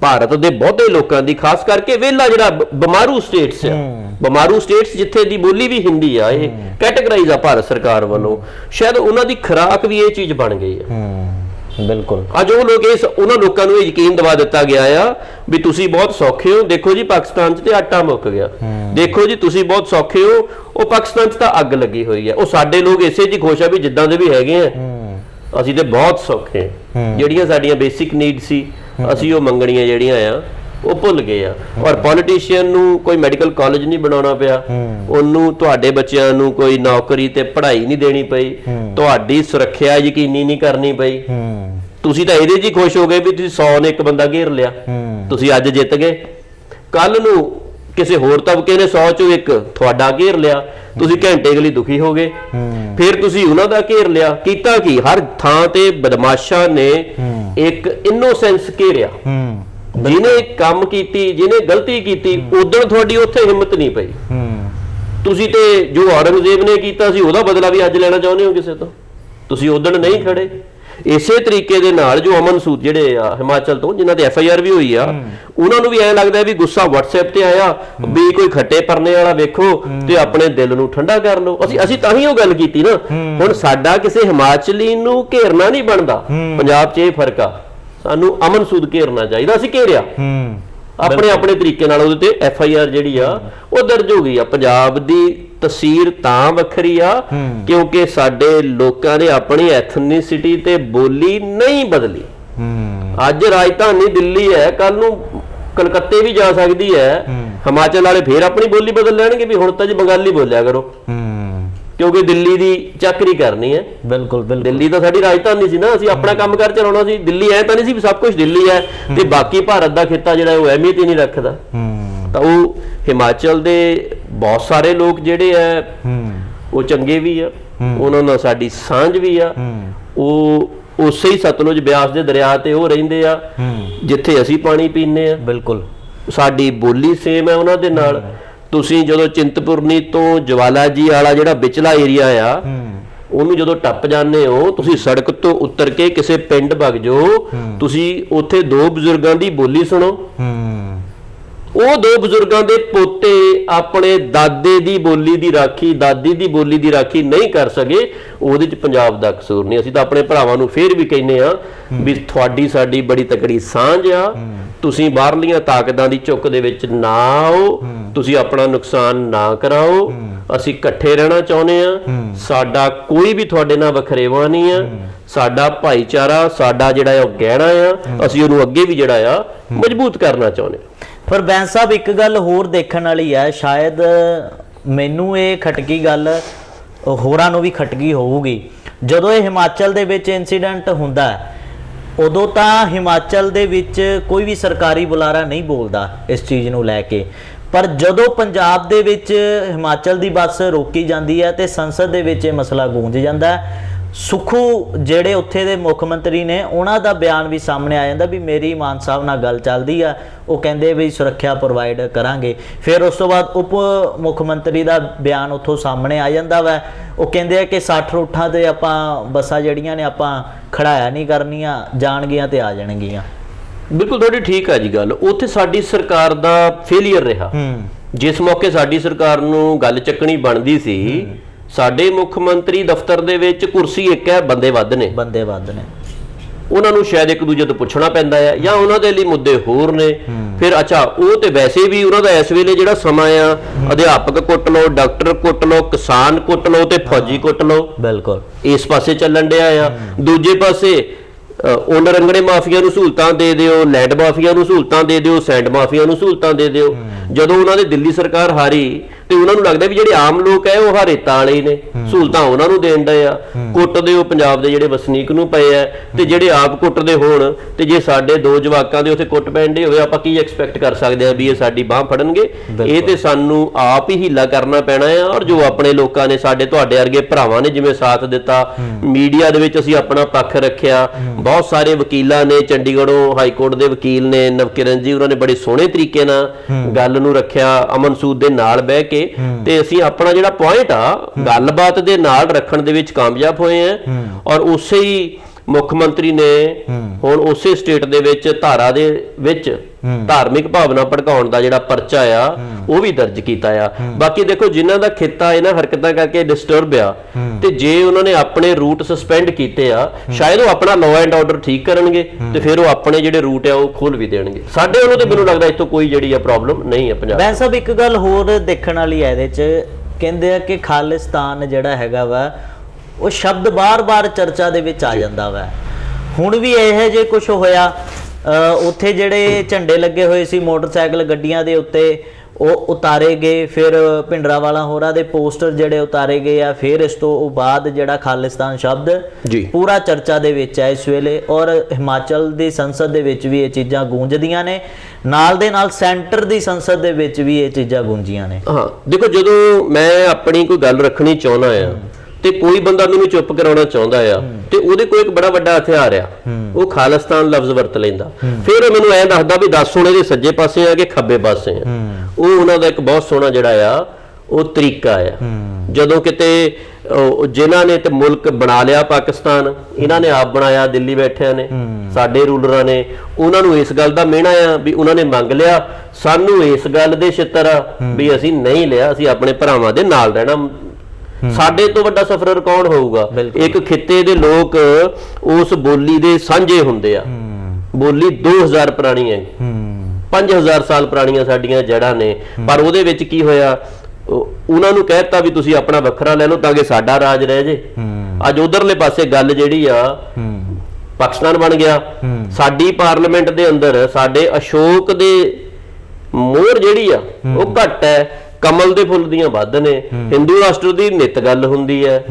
ਭਾਰਤ ਦੇ ਬਹੁਤੇ ਲੋਕਾਂ ਦੀ ਖਾਸ ਕਰਕੇ ਵੇਲਾ ਜਿਹੜਾ ਬਿਮਾਰੂ ਸਟੇਟਸ ਆ। ਬਿਮਾਰੂ ਸਟੇਟਸ ਜਿੱਥੇ ਦੀ ਬੋਲੀ ਵੀ ਹਿੰਦੀ ਆ ਇਹ ਕੈਟਾਗਰਾਈਜ਼ ਆ ਭਾਰਤ ਸਰਕਾਰ ਵੱਲੋਂ। ਸ਼ਾਇਦ ਉਹਨਾਂ ਦੀ ਖੁਰਾਕ ਵੀ ਇਹ ਚੀਜ਼ ਬਣ ਗਈ ਆ। ਹੂੰ। ਬਿਲਕੁਲ। ਅੱਜ ਉਹ ਲੋਕ ਇਸ ਉਹਨਾਂ ਲੋਕਾਂ ਨੂੰ ਇਹ ਯਕੀਨ ਦਿਵਾ ਦਿੱਤਾ ਗਿਆ ਆ ਵੀ ਤੁਸੀਂ ਬਹੁਤ ਸੌਖੇ ਹੋ। ਦੇਖੋ ਜੀ ਪਾਕਿਸਤਾਨ 'ਚ ਤੇ ਆਟਾ ਮੁੱਕ ਗਿਆ। ਦੇਖੋ ਜੀ ਤੁਸੀਂ ਬਹੁਤ ਸੌਖੇ ਹੋ। ਉਹ ਪਾਕਿਸਤਾਨ 'ਚ ਤਾਂ ਅੱਗ ਲੱਗੀ ਹੋਈ ਆ। ਉਹ ਸਾਡੇ ਲੋਕ ਇਸੇ ਹੀ ਖੁਸ਼ ਆ ਵੀ ਜਿੱਦਾਂ ਦੇ ਵੀ ਹੈਗੇ ਆ। ਅਸੀਂ ਤੇ ਬਹੁਤ ਸੌਖੇ ਹਾਂ। ਜਿਹੜੀਆਂ ਸਾਡੀਆਂ ਬੇਸਿਕ ਨੀਡ ਸੀ ਅਸੀਂ ਉਹ ਮੰਗਣੀਆਂ ਜਿਹੜੀਆਂ ਆ ਉਹ ਭੁੱਲ ਗਏ ਆ। ਔਰ ਪੋਲੀਟੀਸ਼ੀਅਨ ਨੂੰ ਕੋਈ ਮੈਡੀਕਲ ਕਾਲਜ ਨਹੀਂ ਬਣਾਉਣਾ ਪਿਆ। ਉਹਨੂੰ ਤੁਹਾਡੇ ਬੱਚਿਆਂ ਨੂੰ ਕੋਈ ਨੌਕਰੀ ਤੇ ਪੜ੍ਹਾਈ ਨਹੀਂ ਦੇਣੀ ਪਈ। ਤੁਹਾਡੀ ਸੁਰੱਖਿਆ ਯਕੀਨੀ ਨਹੀਂ ਕਰਨੀ ਪਈ। ਤੁਸੀਂ ਤਾਂ ਇਹਦੇ 'ਚ ਹੀ ਖੁਸ਼ ਹੋ ਗਏ ਵੀ ਤੁਸੀਂ 100 ਨੇ ਇੱਕ ਬੰਦਾ ਘੇਰ ਲਿਆ। ਤੁਸੀਂ ਅੱਜ ਜਿੱਤ ਗਏ। ਕੱਲ ਨੂੰ ਕਿਸੇ ਹੋਰ ਤਬਕੇ ਨੇ 100 ਚੋਂ ਇੱਕ ਤੁਹਾਡਾ ਘੇਰ ਲਿਆ। ਤੁਸੀਂ ਘੰਟੇ ਕੁ ਲਈ ਦੁਖੀ ਹੋ। ਗਏ ਫਿਰ ਤੁਸੀਂ ਉਹਨਾਂ ਦਾ ਘੇਰ ਲਿਆ। ਕੀਤਾ ਕੀ? ਹਰ ਥਾਂ ਤੇ ਬਦਮਾਸ਼ਾਂ ਨੇ ਇੱਕ ਇਨੋਸੈਂਸ ਘੇਰਿਆ। ਜਿਹਨੇ ਕੰਮ ਕੀਤੀ ਜਿਹਨੇ ਗਲਤੀ ਕੀਤੀ ਉਦੋਂ ਤੁਹਾਡੀ ਉੱਥੇ ਹਿੰਮਤ ਨਹੀਂ ਪਈ। ਤੁਸੀਂ ਤੇ ਜੋ ਔਰੰਗਜ਼ੇਬ ਨੇ ਕੀਤਾ ਸੀ ਉਹਦਾ ਬਦਲਾ ਵੀ ਅੱਜ ਲੈਣਾ ਚਾਹੁੰਦੇ ਹੋ ਕਿਸੇ ਤੋਂ? ਤੁਸੀਂ ਉਦੋਂ ਨਹੀਂ ਖੜੇ। ਇਸੇ ਤਰੀਕੇ ਦੇ ਨਾਲ ਜੋ ਅਮਨ ਸੂਦ ਜਿਹੜੇ ਆ ਹਿਮਾਚਲ ਤੋਂ ਜਿਨ੍ਹਾਂ ਤੇ ਐਫ ਆਈ ਆਰ ਵੀ ਹੋਈ ਆ ਉਹਨਾਂ ਨੂੰ ਵੀ ਐਂ ਲੱਗਦਾ ਵੀ ਗੁੱਸਾ WhatsApp ਤੇ ਆਇਆ ਵੀ ਕੋਈ ਖੱਟੇ ਪਰਨੇ ਵਾਲਾ ਵੇਖੋ ਤੇ ਆਪਣੇ ਦਿਲ ਨੂੰ ਠੰਡਾ ਕਰ ਲਓ। ਅਸੀਂ ਅਸੀਂ ਤਾਂ ਹੀ ਉਹ ਗੱਲ ਕੀਤੀ ਨਾ। ਹੁਣ ਸਾਡਾ ਕਿਸੇ ਹਿਮਾਚਲੀ ਨੂੰ ਘੇਰਨਾ ਨਹੀਂ ਬਣਦਾ। ਪੰਜਾਬ 'ਚ ਇਹ ਫ਼ਰਕ ਆ। ਸਾਨੂੰ ਅਮਨ ਸੂਦ ਘੇਰਨਾ ਚਾਹੀਦਾ ਅਸੀਂ ਘੇਰਿਆ। ਹੂੰ। ਆਪਣੇ ਆਪਣੇ ਤਰੀਕੇ ਨਾਲ ਉਹਦੇ ਤੇ ਐਫ ਆਈ ਆਰ ਜਿਹੜੀ ਆ ਉਹ ਦਰਜ ਹੋ ਗਈ ਆ। ਪੰਜਾਬ ਦੀ ਤਸਵੀਰ ਤਾਂ ਵੱਖਰੀ ਆ ਕਿਉਂਕਿ ਸਾਡੇ ਲੋਕਾਂ ਨੇ ਆਪਣੀ ਐਥਨੀਸਿਟੀ ਤੇ ਬੋਲੀ ਨਹੀਂ ਬਦਲੀ। ਅੱਜ ਰਾਜਧਾਨੀ ਦਿੱਲੀ ਹੈ ਕੱਲ ਨੂੰ ਕਲਕੱਤੇ ਵੀ ਜਾ ਸਕਦੀ ਹੈ। ਹਿਮਾਚਲ ਵਾਲੇ ਫੇਰ ਆਪਣੀ ਬੋਲੀ ਬਦਲ ਲੈਣਗੇ ਵੀ ਹੁਣ ਤਾਂ ਜੀ ਬੰਗਾਲੀ ਬੋਲਿਆ ਕਰੋ। ਕਿਉਂਕਿ ਦਿੱਲੀ ਦੀ ਚੱਕਰੀ ਕਰਨੀ ਹੈ। ਬਿਲਕੁਲ ਬਿਲਕੁਲ। ਦਿੱਲੀ ਤਾਂ ਸਾਡੀ ਰਾਜਧਾਨੀ ਸੀ ਨਾ ਅਸੀਂ ਆਪਣਾ ਕੰਮ ਕਰ ਚਲਾਉਣਾ ਸੀ। ਦਿੱਲੀ ਐ ਤਾਂ ਨਹੀਂ ਸੀ ਵੀ ਸਭ ਕੁਝ ਦਿੱਲੀ ਹੈ ਤੇ ਬਾਕੀ ਭਾਰਤ ਦਾ ਖਿੱਤਾ ਜਿਹੜਾ ਉਹ ਅਹਿਮੀਅਤ ਹੀ ਨਹੀਂ ਰੱਖਦਾ। ਹੂੰ। ਤਾਂ ਉਹ ਹਿਮਾਚਲ ਦੇ ਬਹੁਤ ਸਾਰੇ ਲੋਕ ਜਿਹੜੇ ਹੂੰ। ਉਹ ਚੰਗੇ ਵੀ ਆ। ਉਹਨਾਂ ਨਾਲ ਸਾਡੀ ਸਾਂਝ ਵੀ ਆ। ਉਹ ਉਸੇ ਹੀ ਸਤਲੁਜ ਬਿਆਸ ਦੇ ਦਰਿਆ ਤੇ ਉਹ ਰਹਿੰਦੇ ਆ ਜਿੱਥੇ ਅਸੀਂ ਪਾਣੀ ਪੀਂਦੇ ਆ। ਬਿਲਕੁਲ। ਸਾਡੀ ਬੋਲੀ ਸੇਮ ਹੈ ਉਹਨਾਂ ਦੇ ਨਾਲ। ਤੁਸੀਂ ਜਦੋਂ ਚਿੰਤਪੁਰਨੀ ਤੋਂ ਜਵਾਲਾ ਜੀ ਵਾਲਾ ਜਿਹੜਾ ਵਿਚਲਾ ਏਰੀਆ ਆ ਉਹਨੂੰ ਜਦੋਂ ਟੱਪ ਜਾਂਦੇ ਹੋ ਤੁਸੀਂ ਸੜਕ ਤੋਂ ਉਤਰ ਕੇ ਕਿਸੇ ਪਿੰਡ ਵਗ ਜਾਓ ਤੁਸੀਂ ਉੱਥੇ ਦੋ ਬਜ਼ੁਰਗਾਂ ਦੀ ਬੋਲੀ ਸੁਣੋ। ਹੂੰ। ਉਹ ਦੋ ਬਜ਼ੁਰਗਾਂ ਦੇ ਪੋਤੇ ਆਪਣੇ ਦਾਦੇ ਦੀ ਬੋਲੀ ਦੀ ਰਾਖੀ ਦਾਦੀ ਦੀ ਬੋਲੀ ਦੀ ਰਾਖੀ ਨਹੀਂ ਕਰ ਸਕੇ ਉਹਦੇ ਚ ਪੰਜਾਬ ਦਾ ਕਸੂਰ ਨਹੀਂ। ਅਸੀਂ ਤਾਂ ਆਪਣੇ ਭਰਾਵਾਂ ਨੂੰ ਫੇਰ ਵੀ ਕਹਿੰਨੇ ਆ ਵੀ ਤੁਹਾਡੀ ਸਾਡੀ ਬੜੀ ਤਕੜੀ ਸਾਂਝ ਆ। ਤੁਸੀਂ ਬਾਹਰਲੀਆਂ ਤਾਕਤਾਂ ਦੀ ਚੁੱਕ ਦੇ ਵਿੱਚ ਨਾ ਆਓ। ਤੁਸੀਂ ਆਪਣਾ ਨੁਕਸਾਨ ਨਾ ਕਰਾਓ। ਅਸੀਂ ਇਕੱਠੇ ਰਹਿਣਾ ਚਾਹੁੰਦੇ ਆ ਸਾਡਾ ਕੋਈ ਵੀ ਤੁਹਾਡੇ ਨਾਲ ਵਖਰੇਵਾ ਨਹੀਂ ਆ ਸਾਡਾ ਭਾਈਚਾਰਾ ਸਾਡਾ ਜਿਹੜਾ ਉਹ ਗਹਿਣਾ ਆ ਅਸੀਂ ਉਹਨੂੰ ਅੱਗੇ ਵੀ ਜਿਹੜਾ ਆ ਮਜ਼ਬੂਤ ਕਰਨਾ ਚਾਹੁੰਦੇ ਆ ਪਰ ਬੈਂਸ ਸਾਹਿਬ, ਇੱਕ ਗੱਲ ਹੋਰ ਦੇਖਣ ਵਾਲੀ ਹੈ ਸ਼ਾਇਦ ਮੈਨੂੰ ਇਹ ਖਟਕੀ ਗੱਲ ਹੋਰਾਂ ਨੂੰ ਵੀ ਖਟਕੀ ਹੋਊਗੀ। ਜਦੋਂ ਇਹ ਹਿਮਾਚਲ ਦੇ ਵਿੱਚ ਇਨਸੀਡੈਂਟ ਹੁੰਦਾ ਹੈ, ਉਦੋਂ ਤਾਂ ਹਿਮਾਚਲ ਦੇ ਵਿੱਚ ਕੋਈ ਵੀ ਸਰਕਾਰੀ ਬੁਲਾਰਾ ਨਹੀਂ ਬੋਲਦਾ ਇਸ ਚੀਜ਼ ਨੂੰ ਲੈ ਕੇ। ਪਰ ਜਦੋਂ ਪੰਜਾਬ ਦੇ ਵਿੱਚ ਹਿਮਾਚਲ ਦੀ ਬੱਸ ਰੋਕੀ ਜਾਂਦੀ ਹੈ ਤੇ ਸੰਸਦ ਦੇ ਵਿੱਚ ਇਹ ਮਸਲਾ ਗੂੰਜ ਜਾਂਦਾ ਹੈ ਸੁਖੂ ਜਿਹੜੇ ਉੱਥੇ ਦੇ ਮੁੱਖ ਮੰਤਰੀ ਨੇ ਉਹਨਾਂ ਦਾ ਬਿਆਨ ਵੀ ਸਾਹਮਣੇ ਆ ਜਾਂਦਾ ਵੀ ਮੇਰੀ ਮਾਨ ਸਾਹਿਬ ਨਾਲ ਗੱਲ ਚੱਲਦੀ ਆ ਉਹ ਕਹਿੰਦੇ ਵੀ ਸੁਰੱਖਿਆ ਪ੍ਰੋਵਾਈਡ ਕਰਾਂਗੇ। ਫਿਰ ਉਸ ਤੋਂ ਬਾਅਦ ਉਪ ਮੁੱਖ ਮੰਤਰੀ ਦਾ ਬਿਆਨ ਉੱਥੋਂ ਸਾਹਮਣੇ ਆ ਜਾਂਦਾ ਵਾ। ਉਹ ਕਹਿੰਦੇ ਆ ਕਿ 60 ਰੂਟਾਂ ਤੇ ਆਪਾਂ ਬੱਸਾਂ ਜਿਹੜੀਆਂ ਨੇ ਆਪਾਂ ਖੜਾਇਆ ਨਹੀਂ ਕਰਨੀਆਂ ਜਾਣਗੀਆਂ ਤੇ ਆ ਜਾਣਗੀਆਂ। ਬਿਲਕੁਲ ਤੁਹਾਡੀ ਠੀਕ ਆ ਜੀ ਗੱਲ। ਉੱਥੇ ਸਾਡੀ ਸਰਕਾਰ ਦਾ ਫੇਲਿਅਰ ਰਿਹਾ। ਹੂੰ। ਜਿਸ ਮੌਕੇ ਸਾਡੀ ਸਰਕਾਰ ਨੂੰ ਗੱਲ ਚੱਕਣੀ ਬਣਦੀ ਸੀ ਸਾਡੇ ਮੁੱਖ ਮੰਤਰੀ ਦਫ਼ਤਰ ਦੇ ਵਿੱਚ ਕੁਰਸੀ ਇੱਕ ਹੈ ਬੰਦੇ ਵੱਧ ਨੇ। ਬੰਦੇ ਵੱਧ ਨੇ। ਉਹਨਾਂ ਨੂੰ ਸ਼ਾਇਦ ਇੱਕ ਦੂਜੇ ਤੋਂ ਪੁੱਛਣਾ ਪੈਂਦਾ ਹੈ ਜਾਂ ਉਹਨਾਂ ਦੇ ਲਈ ਮੁੱਦੇ ਹੋਰ ਨੇ। ਫਿਰ ਅੱਛਾ ਉਹ ਤੇ ਵੈਸੇ ਵੀ ਉਹਨਾਂ ਦਾ ਇਸ ਵੇਲੇ ਜਿਹੜਾ ਸਮਾਂ ਆ ਅਧਿਆਪਕ ਕੁੱਟ ਲਓ ਡਾਕਟਰ ਕੁੱਟ ਲਓ ਕਿਸਾਨ ਕੁੱਟ ਲਓ ਤੇ ਫੌਜੀ ਕੁੱਟ ਲਓ। ਬਿਲਕੁਲ। ਇਸ ਪਾਸੇ ਚੱਲਣ ਡਿਆ ਆ। ਦੂਜੇ ਪਾਸੇ ਓਨ ਰੰਗੜੇ ਮਾਫੀਆ ਨੂੰ ਸਹੂਲਤਾਂ ਦੇ ਦਿਓ ਲੈਂਡ ਮਾਫੀਆ ਨੂੰ ਸਹੂਲਤਾਂ ਦੇ ਦਿਓ ਸੈਂਡ ਮਾਫੀਆ ਨੂੰ ਸਹੂਲਤਾਂ ਦੇ ਦਿਓ। ਜਦੋਂ ਉਹਨਾਂ ਦੇ ਦਿੱਲੀ ਸਰਕਾਰ ਹਾਰੀ ਤੇ ਉਹਨਾਂ ਨੂੰ ਲੱਗਦਾ ਵੀ ਜਿਹੜੇ ਆਮ ਲੋਕ ਐ ਉਹ ਹਾਰੇਤਾਂ ਵਾਲੇ ਨੇ। ਸਹੂਲਤਾਂ ਉਹਨਾਂ ਨੂੰ ਦੇਣ ਡਏ ਆ। ਕੁੱਟਦੇ ਉਹ ਪੰਜਾਬ ਦੇ ਜਿਹੜੇ ਵਸਨੀਕ ਨੂੰ ਪਏ ਆ ਤੇ ਜਿਹੜੇ ਆਪ ਕੁੱਟਦੇ ਹੋਣ ਤੇ ਜੇ ਸਾਡੇ ਦੋ ਜਵਾਕਾਂ ਦੇ ਉੱਥੇ ਕੁੱਟ ਪੈਂਦੇ ਹੋਵੇ ਆਪਾਂ ਕੀ ਐਕਸਪੈਕਟ ਕਰ ਸਕਦੇ ਆ ਵੀ ਇਹ ਸਾਡੀ ਬਾਹ ਫੜਨਗੇ? ਇਹ ਤੇ ਸਾਨੂੰ ਆਪ ਹੀ ਹੀਲਾ ਕਰਨਾ ਪੈਣਾ ਆ ਔਰ ਜੋ ਆਪਣੇ ਲੋਕਾਂ ਨੇ ਸਾਡੇ ਤੁਹਾਡੇ ਵਰਗੇ ਭਰਾਵਾਂ ਨੇ ਜਿਵੇਂ ਸਾਥ ਦਿੱਤਾ ਮੀਡੀਆ ਦੇ ਵਿੱਚ ਅਸੀਂ ਆਪਣਾ ਪੱਖ ਰੱਖਿਆ। ਬਹੁਤ ਸਾਰੇ ਵਕੀਲਾਂ ਨੇ ਚੰਡੀਗੜ੍ਹੋਂ ਹਾਈ ਕੋਰਟ ਦੇ ਵਕੀਲ ਨੇ ਨਵਕਿਰਨ ਜੀ ਉਹਨਾਂ ਨੇ ਬੜੇ ਸੋਹਣੇ ਤਰੀਕੇ ਨਾਲ ਗੱਲ ਨੂੰ ਰੱਖਿਆ। ਅਮਨ ਸੂਦ ਦੇ ਨਾਲ ਬਹਿ ਕੇ ਤੇ ਅਸੀਂ ਆਪਣਾ ਜਿਹੜਾ ਪੁਆਇੰਟ ਆ ਗੱਲਬਾਤ ਦੇ ਨਾਲ ਰੱਖਣ ਦੇ ਵਿੱਚ ਕਾਮਯਾਬ ਹੋਏ ਆ ਔਰ ਉਸੇ ਹੀ ਮੁੱਖ ਮੰਤਰੀ ਨੇ ਹੁਣ ਉਸੇ ਸਟੇਟ ਦੇ ਵਿੱਚ ਧਾਰਾ ਦੇ ਵਿੱਚ ਧਾਰਮਿਕ ਭਾਵਨਾ ਭੜਕਾਉਣ ਦਾ ਜਿਹੜਾ ਪਰਚਾ ਆ ਉਹ ਵੀ ਦਰਜ ਕੀਤਾ ਆ। ਬਾਕੀ ਦੇਖੋ ਜਿਨ੍ਹਾਂ ਦਾ ਖਿੱਤਾ ਇਹਨਾਂ ਹਰਕਤਾਂ ਕਰਕੇ ਡਿਸਟਰਬ ਆ। ਤੇ ਜੇ ਉਹਨਾਂ ਨੇ ਆਪਣੇ ਰੂਟ ਸਸਪੈਂਡ ਕੀਤੇ ਆ ਸ਼ਾਇਦ ਉਹ ਆਪਣਾ ਲਾਅ ਐਂਡ ਆਰਡਰ ਠੀਕ ਕਰਨਗੇ ਤੇ ਫਿਰ ਉਹ ਆਪਣੇ ਜਿਹੜੇ ਰੂਟ ਆ ਉਹ ਖੋਲ ਵੀ ਦੇਣਗੇ। ਸਾਡੇ ਵੱਲੋਂ ਤੇ ਮੈਨੂੰ ਲੱਗਦਾ ਇੱਥੋਂ ਕੋਈ ਜਿਹੜੀ ਆ ਪ੍ਰੋਬਲਮ ਨਹੀਂ ਆ ਪੰਜਾਬ ਸਾਹਿਬ ਇੱਕ ਗੱਲ ਹੋਰ ਦੇਖਣ ਵਾਲੀ ਹੈ ਇਹਦੇ 'ਚ। ਕਹਿੰਦੇ ਆ ਕਿ ਖਾਲਿਸਤਾਨ ਜਿਹੜਾ ਹੈਗਾ ਵਾ ਉਹ ਸ਼ਬਦ ਬਾਰ-ਬਾਰ ਚਰਚਾ ਦੇ ਵਿੱਚ ਆ ਜਾਂਦਾ ਵਾ। ਹੁਣ ਵੀ ਇਹੋ ਜੇ ਕੁਝ ਹੋਇਆ ਉੱਥੇ ਜਿਹੜੇ ਝੰਡੇ ਲੱਗੇ ਹੋਏ ਸੀ ਮੋਟਰਸਾਈਕਲ ਗੱਡੀਆਂ ਦੇ ਉੱਤੇ ਉਹ ਉਤਾਰੇ ਗਏ ਫਿਰ ਪਿੰਡਰਾਵਾਲਾ ਹੋਰਾਂ ਦੇ ਪੋਸਟਰ ਜਿਹੜੇ ਉਤਾਰੇ ਗਏ ਆ ਫਿਰ ਇਸ ਤੋਂ ਬਾਅਦ ਜਿਹੜਾ ਖਾਲਿਸਤਾਨ ਸ਼ਬਦ ਪੂਰਾ ਚਰਚਾ ਦੇ ਵਿੱਚ ਹੈ ਇਸ ਵੇਲੇ ਔਰ ਹਿਮਾਚਲ ਦੀ ਸੰਸਦ ਦੇ ਵਿੱਚ ਵੀ ਇਹ ਚੀਜ਼ਾਂ ਗੂੰਜਦੀਆਂ ਨੇ ਨਾਲ ਦੇ ਨਾਲ ਸੈਂਟਰ ਦੀ ਸੰਸਦ ਦੇ ਵਿੱਚ ਵੀ ਇਹ ਚੀਜ਼ਾਂ ਗੂੰਜੀਆਂ ਨੇ। ਹਾਂ ਦੇਖੋ ਜਦੋਂ ਮੈਂ ਆਪਣੀ ਕੋਈ ਗੱਲ ਰੱਖਣੀ ਚਾਹੁੰਦਾ ਆ ਤੇ ਕੋਈ ਬੰਦਾ ਮੈਨੂੰ ਚੁੱਪ ਕਰਾਉਣਾ ਚਾਹੁੰਦਾ ਆ ਤੇ ਉਹਦੇ ਕੋਲ ਇੱਕ ਬੜਾ ਵੱਡਾ ਹਥਿਆਰ ਆ। ਉਹ ਖਾਲਿਸਤਾਨ ਲਫ਼ਜ਼ ਵਰਤ ਲੈਂਦਾ। ਫਿਰ ਉਹ ਮੈਨੂੰ ਐਂ ਦੱਸਦਾ ਵੀ ਦੱਸ ਹੁਣ ਇਹਦੇ ਸੱਜੇ ਪਾਸੇ ਆ ਕਿ ਖੱਬੇ ਪਾਸੇ ਆ। ਉਹ ਉਹਨਾਂ ਦਾ ਇੱਕ ਬਹੁਤ ਸੋਹਣਾ ਜਿਹੜਾ ਆ ਉਹ ਤਰੀਕਾ ਆ। ਜਦੋਂ ਕਿਤੇ ਜਿਨ੍ਹਾਂ ਨੇ ਤੇ ਮੁਲਕ ਬਣਾ ਲਿਆ ਪਾਕਿਸਤਾਨ ਇਹਨਾਂ ਨੇ ਆਪ ਬਣਾਇਆ ਦਿੱਲੀ ਬੈਠਿਆਂ ਨੇ ਸਾਡੇ ਰੂਲਰਾਂ ਨੇ ਉਹਨਾਂ ਨੂੰ ਇਸ ਗੱਲ ਦਾ ਮਿਹਣਾ ਆ ਵੀ ਉਹਨਾਂ ਨੇ ਮੰਗ ਲਿਆ ਸਾਨੂੰ ਇਸ ਗੱਲ ਦੇ ਛਿੱਤਰ ਆ ਵੀ ਅਸੀਂ ਨਹੀਂ ਲਿਆ ਅਸੀਂ ਆਪਣੇ ਭਰਾਵਾਂ ਦੇ ਨਾਲ ਰਹਿਣਾ ਸਾਡੇ ਤੋਂ ਵੱਡਾ ਸਫਰਰ ਕੌਣ ਹੋਊਗਾ? ਇੱਕ ਖਿੱਤੇ ਦੇ ਲੋਕ ਉਸ ਬੋਲੀ ਦੇ ਸਾਂਝੇ ਹੁੰਦੇ ਆ। ਬੋਲੀ 2000 ਪੁਰਾਣੀ ਹੈ। 5000 ਸਾਲ ਪੁਰਾਣੀਆਂ ਸਾਡੀਆਂ ਜੜ੍ਹਾਂ ਨੇ। ਪਰ ਉਹਦੇ ਵਿੱਚ ਕੀ ਹੋਇਆ? ਉਹ- ਉਹਨਾਂ ਨੂੰ ਕਹਿਤਾ ਵੀ ਤੁਸੀਂ ਆਪਣਾ ਵੱਖਰਾ ਲੈ ਲਓ ਤਾਂ ਕਿ ਸਾਡਾ ਰਾਜ ਰਹਿ ਜੇ। ਅੱਜ ਉਧਰਲੇ ਪਾਸੇ ਗੱਲ ਜਿਹੜੀ ਆ ਪਾਕਿਸਤਾਨ ਬਣ ਗਿਆ। ਸਾਡੀ ਪਾਰਲੀਮੈਂਟ ਦੇ ਅੰਦਰ ਸਾਡੇ ਅਸ਼ੋਕ ਦੇ ਮੋਹਰ ਜਿਹੜੀ ਆ ਉਹ ਘੱਟ ਹੈ। ਕਮਲ ਦੇ ਫੁੱਲ ਦੀਆਂ ਵੱਧ ਨੇ। ਹਿੰਦੂ ਰਾਸ਼ਟਰ ਦੀ ਨਿਤ ਗੱਲ ਹੁੰਦੀ ਹੈ।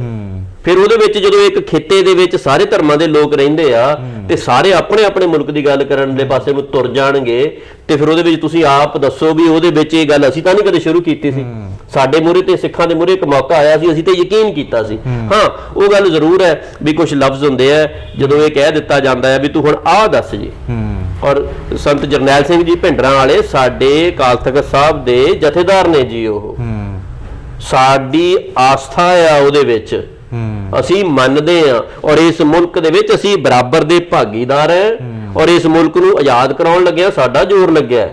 ਫਿਰ ਉਹਦੇ ਵਿੱਚ ਜਦੋਂ ਇੱਕ ਖਿੱਤੇ ਦੇ ਵਿੱਚ ਸਾਰੇ ਧਰਮਾਂ ਦੇ ਲੋਕ ਰਹਿੰਦੇ ਆ ਤੇ ਸਾਰੇ ਆਪਣੇ ਆਪਣੇ ਮੁਲਕ ਦੀ ਗੱਲ ਕਰਨ ਦੇ ਪਾਸੇ ਨੂੰ ਤੁਰ ਜਾਣਗੇ ਤੇ ਫਿਰ ਉਹਦੇ ਵਿੱਚ ਤੁਸੀਂ ਆਪ ਦੱਸੋ ਵੀ ਉਹਦੇ ਵਿੱਚ ਇਹ ਗੱਲ ਅਸੀਂ ਤਾਂ ਨਹੀਂ ਕਦੇ ਸ਼ੁਰੂ ਕੀਤੀ ਸੀ। ਸਾਡੇ ਮੂਹਰੇ ਤੇ ਸਿੱਖਾਂ ਦੇ ਮੂਹਰੇ ਇੱਕ ਮੌਕਾ ਆਇਆ ਸੀ ਅਸੀਂ ਤੇ ਯਕੀਨ ਕੀਤਾ ਸੀ। ਹਾਂ। ਉਹ ਗੱਲ ਜ਼ਰੂਰ ਹੈ ਵੀ ਕੁਝ ਲਫ਼ਜ਼ ਹੁੰਦੇ ਆ ਜਦੋਂ ਇਹ ਕਹਿ ਦਿੱਤਾ ਜਾਂਦਾ ਹੈ ਵੀ ਤੂੰ ਹੁਣ ਆਹ ਦੱਸ ਜੀ। ਔਰ ਸੰਤ ਜਰਨੈਲ ਸਿੰਘ ਜੀ ਭਿੰਡਰਾਂ ਵਾਲੇ ਸਾਡੇ ਅਕਾਲ ਤਖਤ ਸਾਹਿਬ ਦੇ ਜਥੇਦਾਰ ਨੇ ਜੀ ਉਹ। ਸਾਡੀ ਆਸਥਾ ਆ ਉਹਦੇ ਵਿੱਚ। ਹੂੰ। ਅਸੀਂ ਮੰਨਦੇ ਹਾਂ ਔਰ ਇਸ ਮੁਲਕ ਦੇ ਵਿੱਚ ਅਸੀਂ ਬਰਾਬਰ ਦੇ ਭਾਗੀਦਾਰ ਹਾਂ। ਔਰ ਇਸ ਮੁਲਕ ਨੂੰ ਆਜ਼ਾਦ ਕਰਾਉਣ ਲੱਗਿਆ ਸਾਡਾ ਜ਼ੋਰ ਲੱਗਿਆ।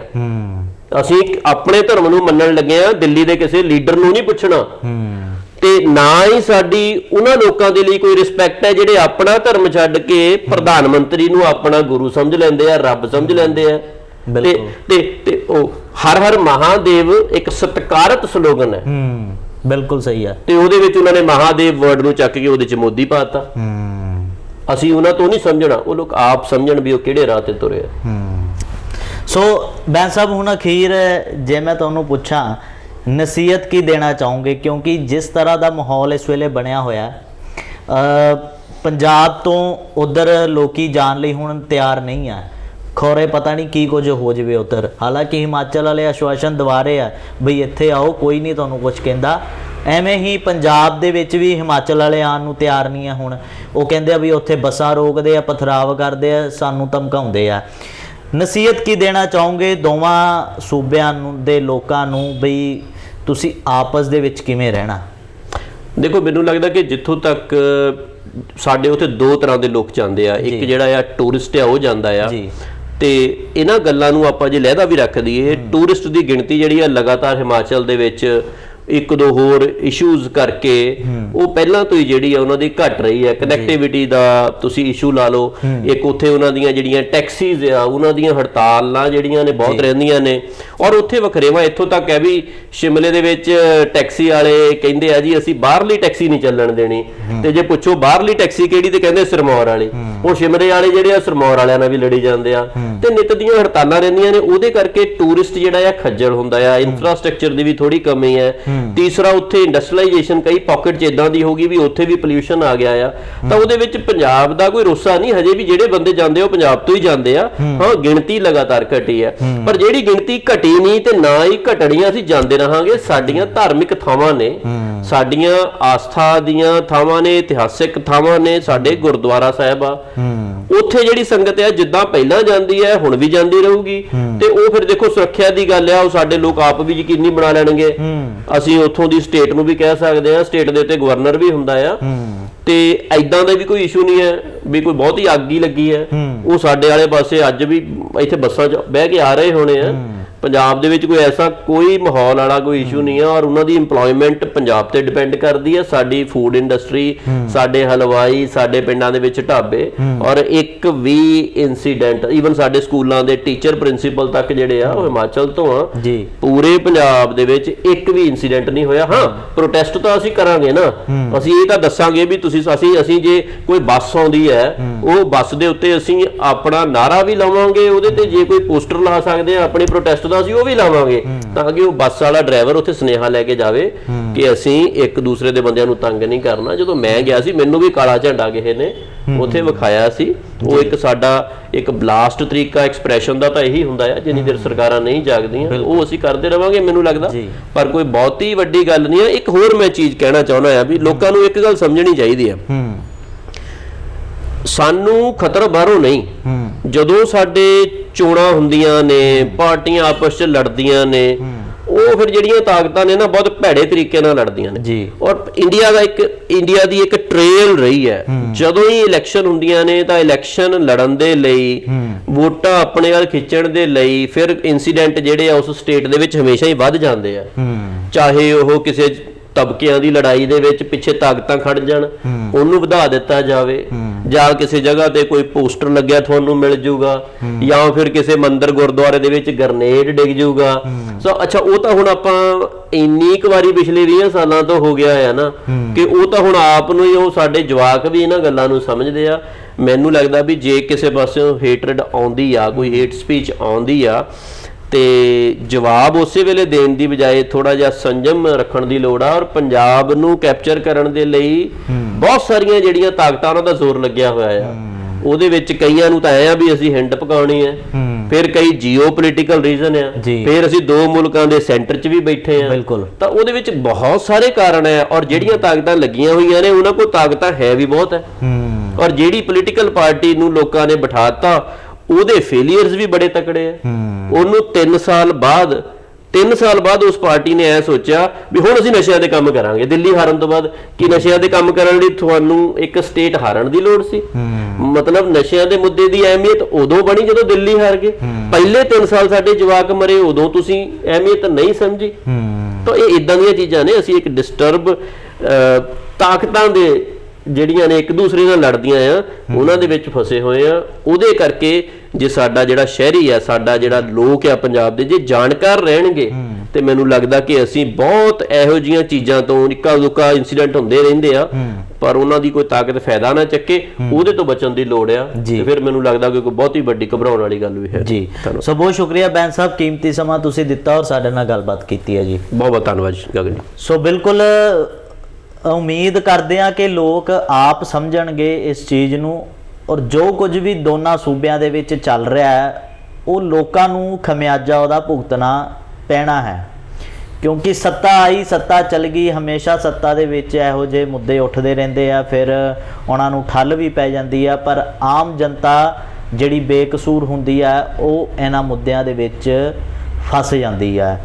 ਅਸੀਂ ਆਪਣੇ ਧਰਮ ਨੂੰ ਮੰਨਣ ਲੱਗੇ ਹਾਂ ਦਿੱਲੀ ਦੇ ਕਿਸੇ ਲੀਡਰ ਨੂੰ ਨਹੀਂ ਪੁੱਛਣਾ। ਹੂੰ। ਤੇ ਨਾ ਹੀ ਸਾਡੀ ਉਹਨਾਂ ਲੋਕਾਂ ਦੇ ਲਈ ਕੋਈ ਰਿਸਪੈਕਟ ਹੈ ਜਿਹੜੇ ਆਪਣਾ ਧਰਮ ਛੱਡ ਕੇ ਪ੍ਰਧਾਨ ਮੰਤਰੀ ਨੂੰ ਆਪਣਾ ਗੁਰੂ ਸਮਝ ਲੈਂਦੇ ਆ ਰੱਬ ਸਮਝ ਲੈਂਦੇ ਆ। ਤੇ। ਤੇ ਤੇ ਉਹ ਹਰ ਹਰ ਮਹਾਦੇਵ ਇੱਕ ਸਤਿਕਾਰਤ ਸਲੋਗਨ ਹੈ। ਹੂੰ ਬਿਲਕੁਲ ਸਹੀ ਹੈ ਤੇ ਉਹਦੇ ਵਿੱਚ ਉਹਨਾਂ ਨੇ ਮਹਾਦੇਵ ਵਰਡ ਨੂੰ ਚੱਕ ਕੇ ਉਹਦੇ ਚ ਮੋਦੀ ਪਾਤਾ ਹੂੰ। ਅਸੀਂ ਉਹਨਾਂ ਤੋਂ ਨਹੀਂ ਸਮਝਣਾ ਉਹ ਲੋਕ ਆਪ ਸਮਝਣ ਵੀ ਉਹ ਕਿਹੜੇ ਰਾਹ ਤੇ ਤੁਰੇ ਆ। ਹੂੰ। ਸੋ ਬੈਂ ਸਾਹਿਬ ਹੁਣ ਅਖੀਰ ਜੇ ਮੈਂ ਤੁਹਾਨੂੰ ਪੁੱਛਾਂ ਨਸੀਹਤ ਕੀ ਦੇਣਾ ਚਾਹੋਗੇ? ਕਿਉਂਕਿ ਜਿਸ ਤਰ੍ਹਾਂ ਦਾ ਮਾਹੌਲ ਇਸ ਵੇਲੇ ਬਣਿਆ ਹੋਇਆ ਪੰਜਾਬ ਤੋਂ ਉਧਰ ਲੋਕੀ ਜਾਣ ਲਈ ਹੁਣ ਤਿਆਰ ਨਹੀਂ ਆ। ਖੋਰੇ ਪਤਾ ਨਹੀਂ ਕੀ ਕੁਝ ਹੋ ਜਵੇ ਉਧਰ। ਹਾਲਾਂਕਿ ਹਿਮਾਚਲ ਵਾਲੇ ਆਸ਼ਵਾਸਨ ਦਵਾ ਆ ਬਈ ਇੱਥੇ ਆਓ, ਕੋਈ ਨਹੀਂ ਤੁਹਾਨੂੰ ਕੁਝ ਕਹਿੰਦਾ। ਐਵੇਂ ਹੀ ਪੰਜਾਬ ਦੇ ਵਿੱਚ ਵੀ ਹਿਮਾਚਲ ਵਾਲੇ ਆਉਣ ਨੂੰ ਤਿਆਰ ਨਹੀਂ ਆ ਹੁਣ। ਉਹ ਕਹਿੰਦੇ ਆ ਵੀ ਉੱਥੇ ਬੱਸਾਂ ਰੋਕਦੇ ਆ, ਪਥਰਾਵ ਕਰਦੇ ਆ, ਸਾਨੂੰ ਧਮਕਾਉਂਦੇ ਆ। ਨਸੀਹਤ ਕੀ ਦੇਣਾ ਚਾਹੋਗੇ ਦੋਵਾਂ ਸੂਬਿਆਂ ਨੂੰ ਦੇ ਲੋਕਾਂ ਨੂੰ ਬਈ ਤੁਸੀਂ ਆਪਸ ਦੇ ਵਿੱਚ ਕਿਵੇਂ ਰਹਿਣਾ? ਦੇਖੋ ਮੈਨੂੰ ਲੱਗਦਾ ਕਿ ਜਿੱਥੋਂ ਤੱਕ ਸਾਡੇ ਉੱਥੇ ਦੋ ਤਰ੍ਹਾਂ ਦੇ ਲੋਕ ਜਾਂਦੇ ਆ। ਇੱਕ ਜਿਹੜਾ ਆ ਟੂਰਿਸਟ ਆ ਉਹ ਜਾਂਦਾ ਆ। ਜੀ। ਤੇ ਇਹਨਾਂ ਗੱਲਾਂ ਨੂੰ ਆਪਾਂ ਜੇ ਲਹਿਦਾ ਵੀ ਰੱਖ ਦਈਏ ਟੂਰਿਸਟ ਦੀ ਗਿਣਤੀ ਜਿਹੜੀ ਆ ਲਗਾਤਾਰ ਹਿਮਾਚਲ ਦੇ ਵਿੱਚ ਇੱਕ ਦੋ ਹੋਰ ਇਸ਼ੂਜ਼ ਕਰਕੇ ਉਹ ਪਹਿਲਾਂ ਤੋਂ ਹੀ ਜਿਹੜੀ ਆ ਉਹਨਾਂ ਦੀ ਘਟ ਰਹੀ ਹੈ। ਕਨੈਕਟੀਵਿਟੀ ਦਾ ਤੁਸੀਂ ਇਸ਼ੂ ਲਾ ਲਓ। ਇੱਕ ਉੱਥੇ ਉਹਨਾਂ ਦੀਆਂ ਜਿਹੜੀਆਂ ਟੈਕਸੀਜ਼ ਆ ਉਹਨਾਂ ਦੀਆਂ ਹੜਤਾਲਾਂ ਜਿਹੜੀਆਂ ਨੇ ਬਹੁਤ ਰਹਿੰਦੀਆਂ ਨੇ। ਔਰ ਉੱਥੇ ਵਖਰੇਵਾ ਇੱਥੋਂ ਤੱਕ ਹੈ ਵੀ ਸ਼ਿਮਲੇ ਦੇ ਵਿੱਚ ਟੈਕਸੀ ਵਾਲੇ ਕਹਿੰਦੇ ਆ ਜੀ ਅਸੀਂ ਬਾਹਰਲੀ ਟੈਕਸੀ ਨਹੀਂ ਚੱਲਣ ਦੇਣੀ। ਤੇ ਜੇ ਪੁੱਛੋ ਬਾਹਰਲੀ ਟੈਕਸੀ ਕਿਹੜੀ ਤੇ ਕਹਿੰਦੇ ਸਿਰਮੌਰ ਵਾਲੀ। ਉਹ ਸ਼ਿਮਲੇ ਵਾਲੇ ਜਿਹੜੇ ਆ ਸਿਰਮੌਰ ਵਾਲਿਆਂ ਨਾਲ ਵੀ ਲੜੀ ਜਾਂਦੇ ਆ। ਤੇ ਨਿਤ ਦੀਆਂ ਹੜਤਾਲਾਂ ਰਹਿੰਦੀਆਂ ਨੇ ਉਹਦੇ ਕਰਕੇ ਟੂਰਿਸਟ ਜਿਹੜਾ ਆ ਖੱਜਲ ਹੁੰਦਾ ਆ। ਇਨਫਰਾਸਟ੍ਰਕਚਰ ਦੀ ਵੀ ਥੋੜੀ ਕਮੀ ਹੈ। ਤੀਸਰਾ ਉੱਥੇ ਇੰਡਸਟਰੀਲਾਈਜੇਸ਼ਨ ਕਈ ਪਾਕਟ 'ਚ ਇਦਾਂ ਦੀ ਹੋ ਗਈ ਵੀ ਉੱਥੇ ਵੀ ਪੋਲਿਊਸ਼ਨ ਆ ਗਿਆ ਆ। ਤਾਂ ਉਹਦੇ ਵਿੱਚ ਪੰਜਾਬ ਦਾ ਕੋਈ ਰੋਸਾ ਨਹੀਂ ਹਜੇ ਵੀ ਜਿਹੜੇ ਬੰਦੇ ਜਾਂਦੇ ਆ, ਉਹ ਪੰਜਾਬ ਤੋਂ ਹੀ ਜਾਂਦੇ ਆ। ਹਾਂ। ਗਿਣਤੀ ਲਗਾਤਾਰ ਘਟੀ ਆ। ਪਰ ਜਿਹੜੀ ਗਿਣਤੀ ਘਟੀ ਨਹੀਂ ਤੇ ਨਾ ਹੀ ਘਟਣੀਆਂ ਅਸੀਂ ਜਾਂਦੇ ਰਹਾਂਗੇ ਸਾਡੀਆਂ ਧਾਰਮਿਕ ਥਾਵਾਂ ਨੇ। ਸਾਡੀਆਂ ਆਸਥਾ ਦੀਆਂ ਥਾਵਾਂ ਨੇ ਇਤਿਹਾਸਿਕ ਥਾਵਾਂ ਨੇ ਸਾਡੇ ਗੁਰਦੁਆਰਾ ਸਾਹਿਬ ਆ। ਉੱਥੇ ਜਿਹੜੀ ਸੰਗਤ ਹੈ ਜਿੱਦਾਂ ਪਹਿਲਾਂ ਜਾਂਦੀ ਹੈ ਹੁਣ ਵੀ ਜਾਂਦੀ ਰਹੂਗੀ। ਤੇ ਉਹ ਫਿਰ ਦੇਖੋ ਸੁਰੱਖਿਆ ਦੀ ਗੱਲ ਆ ਉਹ ਸਾਡੇ ਲੋਕ ਆਪ ਵੀ ਯਕੀਨੀ ਬਣਾ ਲੈਣਗੇ। ਅਸੀਂ ਉੱਥੋਂ ਦੀ ਸਟੇਟ ਨੂੰ ਵੀ ਕਹਿ ਸਕਦੇ ਆ ਸਟੇਟ ਦੇ ਉੱਤੇ ਗਵਰਨਰ ਵੀ ਹੁੰਦਾ ਆ। ਹੂੰ। ਤੇ ਐਦਾਂ ਦਾ ਵੀ ਕੋਈ ਇਸ਼ੂ ਨਹੀਂ ਹੈ ਵੀ ਕੋਈ ਬਹੁਤੀ ਅੱਗ ਹੀ ਲੱਗੀ ਹੈ। ਉਹ ਸਾਡੇ ਵਾਲੇ ਪਾਸੇ ਅੱਜ ਵੀ ਇੱਥੇ ਬੱਸਾਂ 'ਚ ਬਹਿ ਕੇ ਆ ਰਹੇ ਹੋਣੇ ਆ। ਪੰਜਾਬ ਦੇ ਵਿੱਚ ਕੋਈ ਐਸਾ ਕੋਈ ਮਾਹੌਲ ਵਾਲਾ ਕੋਈ ਇਸ਼ੂ ਨਹੀਂ ਹੈ ਔਰ ਉਹਨਾਂ ਦੀ EMPLOYMENT ਪੰਜਾਬ ਤੇ ਡਿਪੈਂਡ ਕਰਦੀ ਹੈ ਸਾਡੀ ਫੂਡ ਇੰਡਸਟਰੀ ਸਾਡੇ ਹਲਵਾਈ ਸਾਡੇ ਪਿੰਡਾਂ ਦੇ ਵਿੱਚ ਢਾਬੇ ਔਰ ਇੱਕ ਵੀ ਇਨਸੀਡੈਂਟ ਈਵਨ ਸਾਡੇ ਸਕੂਲਾਂ ਦੇ ਟੀਚਰ ਪ੍ਰਿੰਸੀਪਲ ਤੱਕ ਜਿਹੜੇ ਆ ਉਹ ਹਿਮਾਚਲ ਤੋਂ ਆ। ਜੀ। ਪੂਰੇ ਪੰਜਾਬ ਦੇ ਵਿੱਚ ਇੱਕ ਵੀ ਇਨਸੀਡੈਂਟ ਨਹੀਂ ਹੋਇਆ। ਹਾਂ ਪ੍ਰੋਟੈਸਟ ਤਾਂ ਅਸੀਂ ਕਰਾਂਗੇ ਨਾ। ਅਸੀਂ ਇਹ ਤਾਂ ਦੱਸਾਂਗੇ ਵੀ ਤੁਸੀਂ ਅਸੀਂ ਅਸੀਂ ਜੇ ਕੋਈ ਬੱਸ ਆਉਂਦੀ ਹੈ ਉਹ ਬੱਸ ਦੇ ਉੱਤੇ ਅਸੀਂ ਆਪਣਾ ਨਾਰਾ ਵੀ ਲਾਵਾਂਗੇ ਉਹਦੇ ਤੇ ਜੇ ਕੋਈ ਪੋਸਟਰ ਲਾ ਸਕਦੇ ਆ ਆਪਣੇ ਪ੍ਰੋਟੈਸਟ ਦਾ ਅਸੀਂ ਉਹ ਵੀ ਲਾਵਾਂਗੇ। ਤਾਂ ਕਿ ਉਹ ਬੱਸ ਵਾਲਾ ਡਰਾਈਵਰ ਉੱਥੇ ਸੁਨੇਹਾ ਲੈ ਕੇ ਜਾਵੇ ਕਿ ਅਸੀਂ ਇੱਕ ਦੂਸਰੇ ਦੇ ਬੰਦਿਆਂ ਨੂੰ ਤੰਗ ਨਹੀਂ ਕਰਨਾ। ਜਦੋਂ ਮੈਂ ਗਿਆ ਸੀ ਮੈਨੂੰ ਵੀ ਕਾਲਾ ਝੰਡਾ ਕਿਸੇ ਨੇ ਉੱਥੇ ਵਿਖਾਇਆ ਸੀ। ਉਹ ਇੱਕ ਸਾਡਾ ਇੱਕ ਬਲਾਸਟ ਤਰੀਕਾ ਐਕਸਪ੍ਰੈਸ਼ਨ ਦਾ ਤਾਂ ਇਹੀ ਹੁੰਦਾ ਆ ਜਿੰਨੀ ਦੇਰ ਸਰਕਾਰਾਂ ਨਹੀਂ ਜਾਗਦੀਆਂ ਉਹ ਅਸੀਂ ਕਰਦੇ ਰਵਾਂਗੇ ਮੈਨੂੰ ਲੱਗਦਾ। ਪਰ ਕੋਈ ਬਹੁਤੀ ਵੱਡੀ ਗੱਲ ਨਹੀਂ ਹੈ ਇੱਕ ਹੋਰ ਮੈਂ ਚੀਜ਼ ਕਹਿਣਾ ਚਾਹੁੰਦਾ ਆ ਵੀ ਲੋਕਾਂ ਨੂੰ ਇੱਕ ਗੱਲ ਸਮਝਣੀ ਚਾਹੀਦੀ ਹੂੰ। ਸਾਨੂੰ ਖਤਰਾ ਬਾਹਰੋਂ ਨਹੀਂ। ਜਦੋਂ ਸਾਡੇ ਚੋਣਾਂ ਹੁੰਦੀਆਂ ਨੇ ਪਾਰਟੀਆਂ ਆਪਸ 'ਚ ਲੜਦੀਆਂ ਨੇ ਉਹ ਫਿਰ ਜਿਹੜੀਆਂ ਤਾਕਤਾਂ ਨੇ ਨਾ ਬਹੁਤ ਭੈੜੇ ਤਰੀਕੇ ਨਾਲ ਲੜਦੀਆਂ ਨੇ। ਜੀ। ਔਰ ਇੰਡੀਆ ਦਾ ਇੱਕ ਇੰਡੀਆ ਦੀ ਇੱਕ ਟ੍ਰੇਲ ਰਹੀ ਹੈ। ਜਦੋਂ ਹੀ ਇਲੈਕਸ਼ਨ ਹੁੰਦੀਆਂ ਨੇ ਤਾਂ ਇਲੈਕਸ਼ਨ ਲੜਨ ਦੇ ਲਈ ਵੋਟਾਂ ਆਪਣੇ ਵੱਲ ਖਿੱਚਣ ਦੇ ਲਈ ਫਿਰ ਇਨਸੀਡੈਂਟ ਜਿਹੜੇ ਆ ਉਸ ਸਟੇਟ ਦੇ ਵਿੱਚ ਹਮੇਸ਼ਾ ਹੀ ਵੱਧ ਜਾਂਦੇ ਆ। ਚਾਹੇ ਉਹ ਕਿਸੇ ਤਬਕਿਆਂ ਦੀ ਲੜਾਈ ਦੇ ਵਿੱਚ ਪਿੱਛੇ ਤਾਕਤਾਂ ਖੜ ਜਾਣ ਉਹਨੂੰ ਵਧਾ ਦਿੱਤਾ ਜਾਵੇ। ਜਾਂ ਕਿਸੇ ਜਗ੍ਹਾ ਤੇ ਕੋਈ ਪੋਸਟਰ ਲੱਗਿਆ ਤੁਹਾਨੂੰ ਮਿਲ ਜਾਊਗਾ ਜਾਂ ਫਿਰ ਕਿਸੇ ਮੰਦਿਰ ਗੁਰਦੁਆਰੇ ਦੇ ਵਿੱਚ ਗ੍ਰਨੇਡ ਡਿੱਗ ਜਾਊਗਾ ਸੋ ਅੱਛਾ ਉਹ ਤਾਂ ਹੁਣ ਆਪਾਂ ਇੰਨੀ ਕੁ ਵਾਰੀ ਪਿਛਲੇ 20 ਸਾਲਾਂ ਤੋਂ ਹੋ ਗਿਆ ਹੈ ਨਾ ਕਿ ਉਹ ਤਾਂ ਹੁਣ ਆਪ ਨੂੰ ਹੀ ਉਹ ਸਾਡੇ ਜਵਾਕ ਵੀ ਇਹਨਾਂ ਗੱਲਾਂ ਨੂੰ ਸਮਝਦੇ ਆ। ਮੈਨੂੰ ਲੱਗਦਾ ਵੀ ਜੇ ਕਿਸੇ ਪਾਸਿਓਂ ਹੇਟਰਡ ਆਉਂਦੀ ਆ ਕੋਈ ਹੇਟ ਸਪੀਚ ਆਉਂਦੀ ਆ ਤੇ ਜਵਾਬ ਉਸੇ ਵੇਲੇ ਦੇਣ ਦੀ ਬਜਾਏ ਥੋੜਾ ਜਿਹਾ ਸੰਜਮ ਰੱਖਣ ਦੀ ਲੋੜ ਆ ਔਰ ਪੰਜਾਬ ਨੂੰ ਕੈਪਚਰ ਕਰਨ ਦੇ ਲਈ ਬਹੁਤ ਸਾਰੀਆਂ ਜਿਹੜੀਆਂ ਤਾਕਤਾਂ ਉਹਨਾਂ ਦਾ ਜ਼ੋਰ ਲੱਗਿਆ ਹੋਇਆ ਆ। ਉਹਦੇ ਵਿੱਚ ਕਈਆਂ ਨੂੰ ਤਾਂ ਐ ਆ ਵੀ ਅਸੀਂ ਹਿੰਡ ਪਕਾਉਣੀ ਹੈ। ਫਿਰ ਕਈ ਜੀਓਪੋਲਿਟੀਕਲ ਰੀਜ਼ਨ ਆ। ਫਿਰ ਅਸੀਂ ਦੋ ਮੁਲਕਾਂ ਦੇ ਸੈਂਟਰ 'ਚ ਵੀ ਬੈਠੇ ਆ। ਬਿਲਕੁਲ। ਤਾਂ ਉਹਦੇ ਵਿੱਚ ਬਹੁਤ ਸਾਰੇ ਕਾਰਨ ਹੈ ਔਰ ਜਿਹੜੀਆਂ ਤਾਕਤਾਂ ਲੱਗੀਆਂ ਹੋਈਆਂ ਨੇ ਉਹਨਾਂ ਕੋਲ ਤਾਕਤਾਂ ਹੈ ਵੀ ਬਹੁਤ ਹੈ ਹੂੰ। ਔਰ ਜਿਹੜੀ ਪੋਲੀਟੀਕਲ ਪਾਰਟੀ ਨੂੰ ਲੋਕਾਂ ਨੇ ਬਿਠਾਤਾ ਉਹਦੇ ਫੇਲਿਅਰਸ ਵੀ ਬੜੇ ਤਕੜੇ ਆ। ਉਹਨੂੰ 3 ਸਾਲ ਬਾਅਦ 3 ਸਾਲ ਬਾਅਦ ਉਸ ਪਾਰਟੀ ਨੇ ਐ ਸੋਚਿਆ ਵੀ ਹੁਣ ਅਸੀਂ ਨਸ਼ਿਆਂ ਦੇ ਕੰਮ ਕਰਾਂਗੇ। ਦਿੱਲੀ ਹਾਰਨ ਤੋਂ ਬਾਅਦ ਕਿ ਨਸ਼ਿਆਂ ਦੇ ਕੰਮ ਕਰਨ ਲਈ ਤੁਹਾਨੂੰ ਇੱਕ ਸਟੇਟ ਹਾਰਨ ਦੀ ਲੋੜ ਸੀ। ਮਤਲਬ ਨਸ਼ਿਆਂ ਦੇ ਮੁੱਦੇ ਦੀ ਅਹਿਮੀਅਤ ਉਦੋਂ ਬਣੀ ਜਦੋਂ ਦਿੱਲੀ ਹਾਰ ਗਏ। ਪਹਿਲੇ 3 ਸਾਲ ਸਾਡੇ ਜਵਾਕ ਮਰੇ ਉਦੋਂ ਤੁਸੀਂ ਅਹਿਮੀਅਤ ਨਹੀਂ ਸਮਝੀ। ਤਾਂ ਇਹ ਇਦਾਂ ਦੀਆਂ ਚੀਜ਼ਾਂ ਨੇ ਅਸੀਂ ਇੱਕ ਡਿਸਟਰਬ ਤਾਕਤਾਂ ਦੇ ਜਿਹੜੀਆਂ ਨੇ ਇੱਕ ਦੂਸਰੇ ਨਾਲ ਲੜਦੀਆਂ ਆ ਉਹਨਾਂ ਦੇ ਵਿੱਚ ਫਸੇ ਹੋਏ ਆ। ਉਹਦੇ ਕਰਕੇ ਜੇ ਸਾਡਾ ਜਿਹੜਾ ਸ਼ਹਿਰੀ ਆ ਸਾਡਾ ਜਿਹੜਾ ਲੋਕ ਆ ਪੰਜਾਬ ਦੇ ਜੇ ਜਾਣਕਾਰ ਰਹਿਣਗੇ ਤੇ ਮੈਨੂੰ ਲੱਗਦਾ ਕਿ ਅਸੀਂ ਬਹੁਤ ਇਹੋ ਜੀਆਂ ਚੀਜ਼ਾਂ ਤੋਂ ਨਿੱਕਾ ਦੁੱਕਾ ਇਨਸੀਡੈਂਟ ਹੁੰਦੇ ਰਹਿੰਦੇ ਆ ਪਰ ਉਹਨਾਂ ਦੀ ਕੋਈ ਤਾਕਤ ਫਾਇਦਾ ਨਾ ਚੱਕੇ ਉਹਦੇ ਤੋਂ ਬਚਣ ਦੀ ਲੋੜ ਆ। ਤੇ ਫਿਰ ਮੈਨੂੰ ਲੱਗਦਾ ਕਿ ਕੋਈ ਬਹੁਤੀ ਵੱਡੀ ਘਬਰਾਉਣ ਵਾਲੀ ਗੱਲ ਵੀ ਹੈ। ਜੀ। ਸੋ ਬਹੁਤ ਸ਼ੁਕਰੀਆ ਬੈਨ ਸਾਹਿਬ ਕੀਮਤੀ ਸਮਾਂ ਤੁਸੀਂ ਦਿੱਤਾ ਔਰ ਸਾਡੇ ਨਾਲ ਗੱਲਬਾਤ ਕੀਤੀ ਹੈ ਜੀ। ਬਹੁਤ ਬਹੁਤ ਧੰਨਵਾਦ ਗਗਨ ਜੀ। ਸੋ ਬਿਲਕੁਲ ਉਮੀਦ ਕਰਦੇ ਆ ਕਿ ਲੋਕ ਆਪ ਸਮਝਣਗੇ ਇਸ ਚੀਜ਼ ਨੂੰ ਔਰ ਜੋ ਕੁਝ ਵੀ ਦੋਨਾਂ ਸੂਬਿਆਂ ਦੇ ਵਿੱਚ ਚੱਲ ਰਿਹਾ ਹੈ, ਉਹ ਲੋਕਾਂ ਨੂੰ ਖਮਿਆਜਾ ਉਹਦਾ ਭੁਗਤਣਾ ਪੈਣਾ ਹੈ। ਕਿਉਂਕਿ ਸੱਤਾ ਆਈ, ਸੱਤਾ ਚਲ ਗਈ, ਹਮੇਸ਼ਾ ਸੱਤਾ ਦੇ ਵਿੱਚ ਇਹੋ ਜਿਹੇ ਮੁੱਦੇ ਉੱਠਦੇ ਰਹਿੰਦੇ ਆ, ਫਿਰ ਉਹਨਾਂ ਨੂੰ ਠੱਲ ਵੀ ਪੈ ਜਾਂਦੀ ਆ, ਪਰ ਆਮ ਜਨਤਾ ਜਿਹੜੀ ਬੇਕਸੂਰ ਹੁੰਦੀ ਆ, ਉਹ ਇਹਨਾਂ ਮੁੱਦਿਆਂ ਦੇ ਵਿੱਚ ਫਸ ਜਾਂਦੀ ਆ।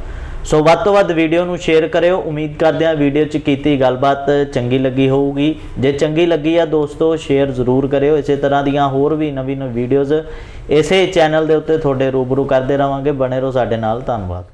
ਸੋ ਵੱਧ ਤੋਂ ਵੱਧ ਵੀਡੀਓ ਨੂੰ ਸ਼ੇਅਰ ਕਰਿਓ। ਉਮੀਦ ਕਰਦੇ ਹਾਂ ਵੀਡੀਓ 'ਚ ਕੀਤੀ ਗੱਲਬਾਤ ਚੰਗੀ ਲੱਗੀ ਹੋਊਗੀ। ਜੇ ਚੰਗੀ ਲੱਗੀ ਆ ਦੋਸਤੋ ਸ਼ੇਅਰ ਜ਼ਰੂਰ ਕਰਿਓ। ਇਸੇ ਤਰ੍ਹਾਂ ਦੀਆਂ ਹੋਰ ਵੀ ਨਵੀਂ ਨਵੀਂ ਵੀਡੀਓਜ਼ ਇਸੇ ਚੈਨਲ ਦੇ ਉੱਤੇ ਤੁਹਾਡੇ ਰੂਬਰੂ ਕਰਦੇ ਰਵਾਂਗੇ। ਬਣੇ ਰਹੋ ਸਾਡੇ ਨਾਲ। ਧੰਨਵਾਦ।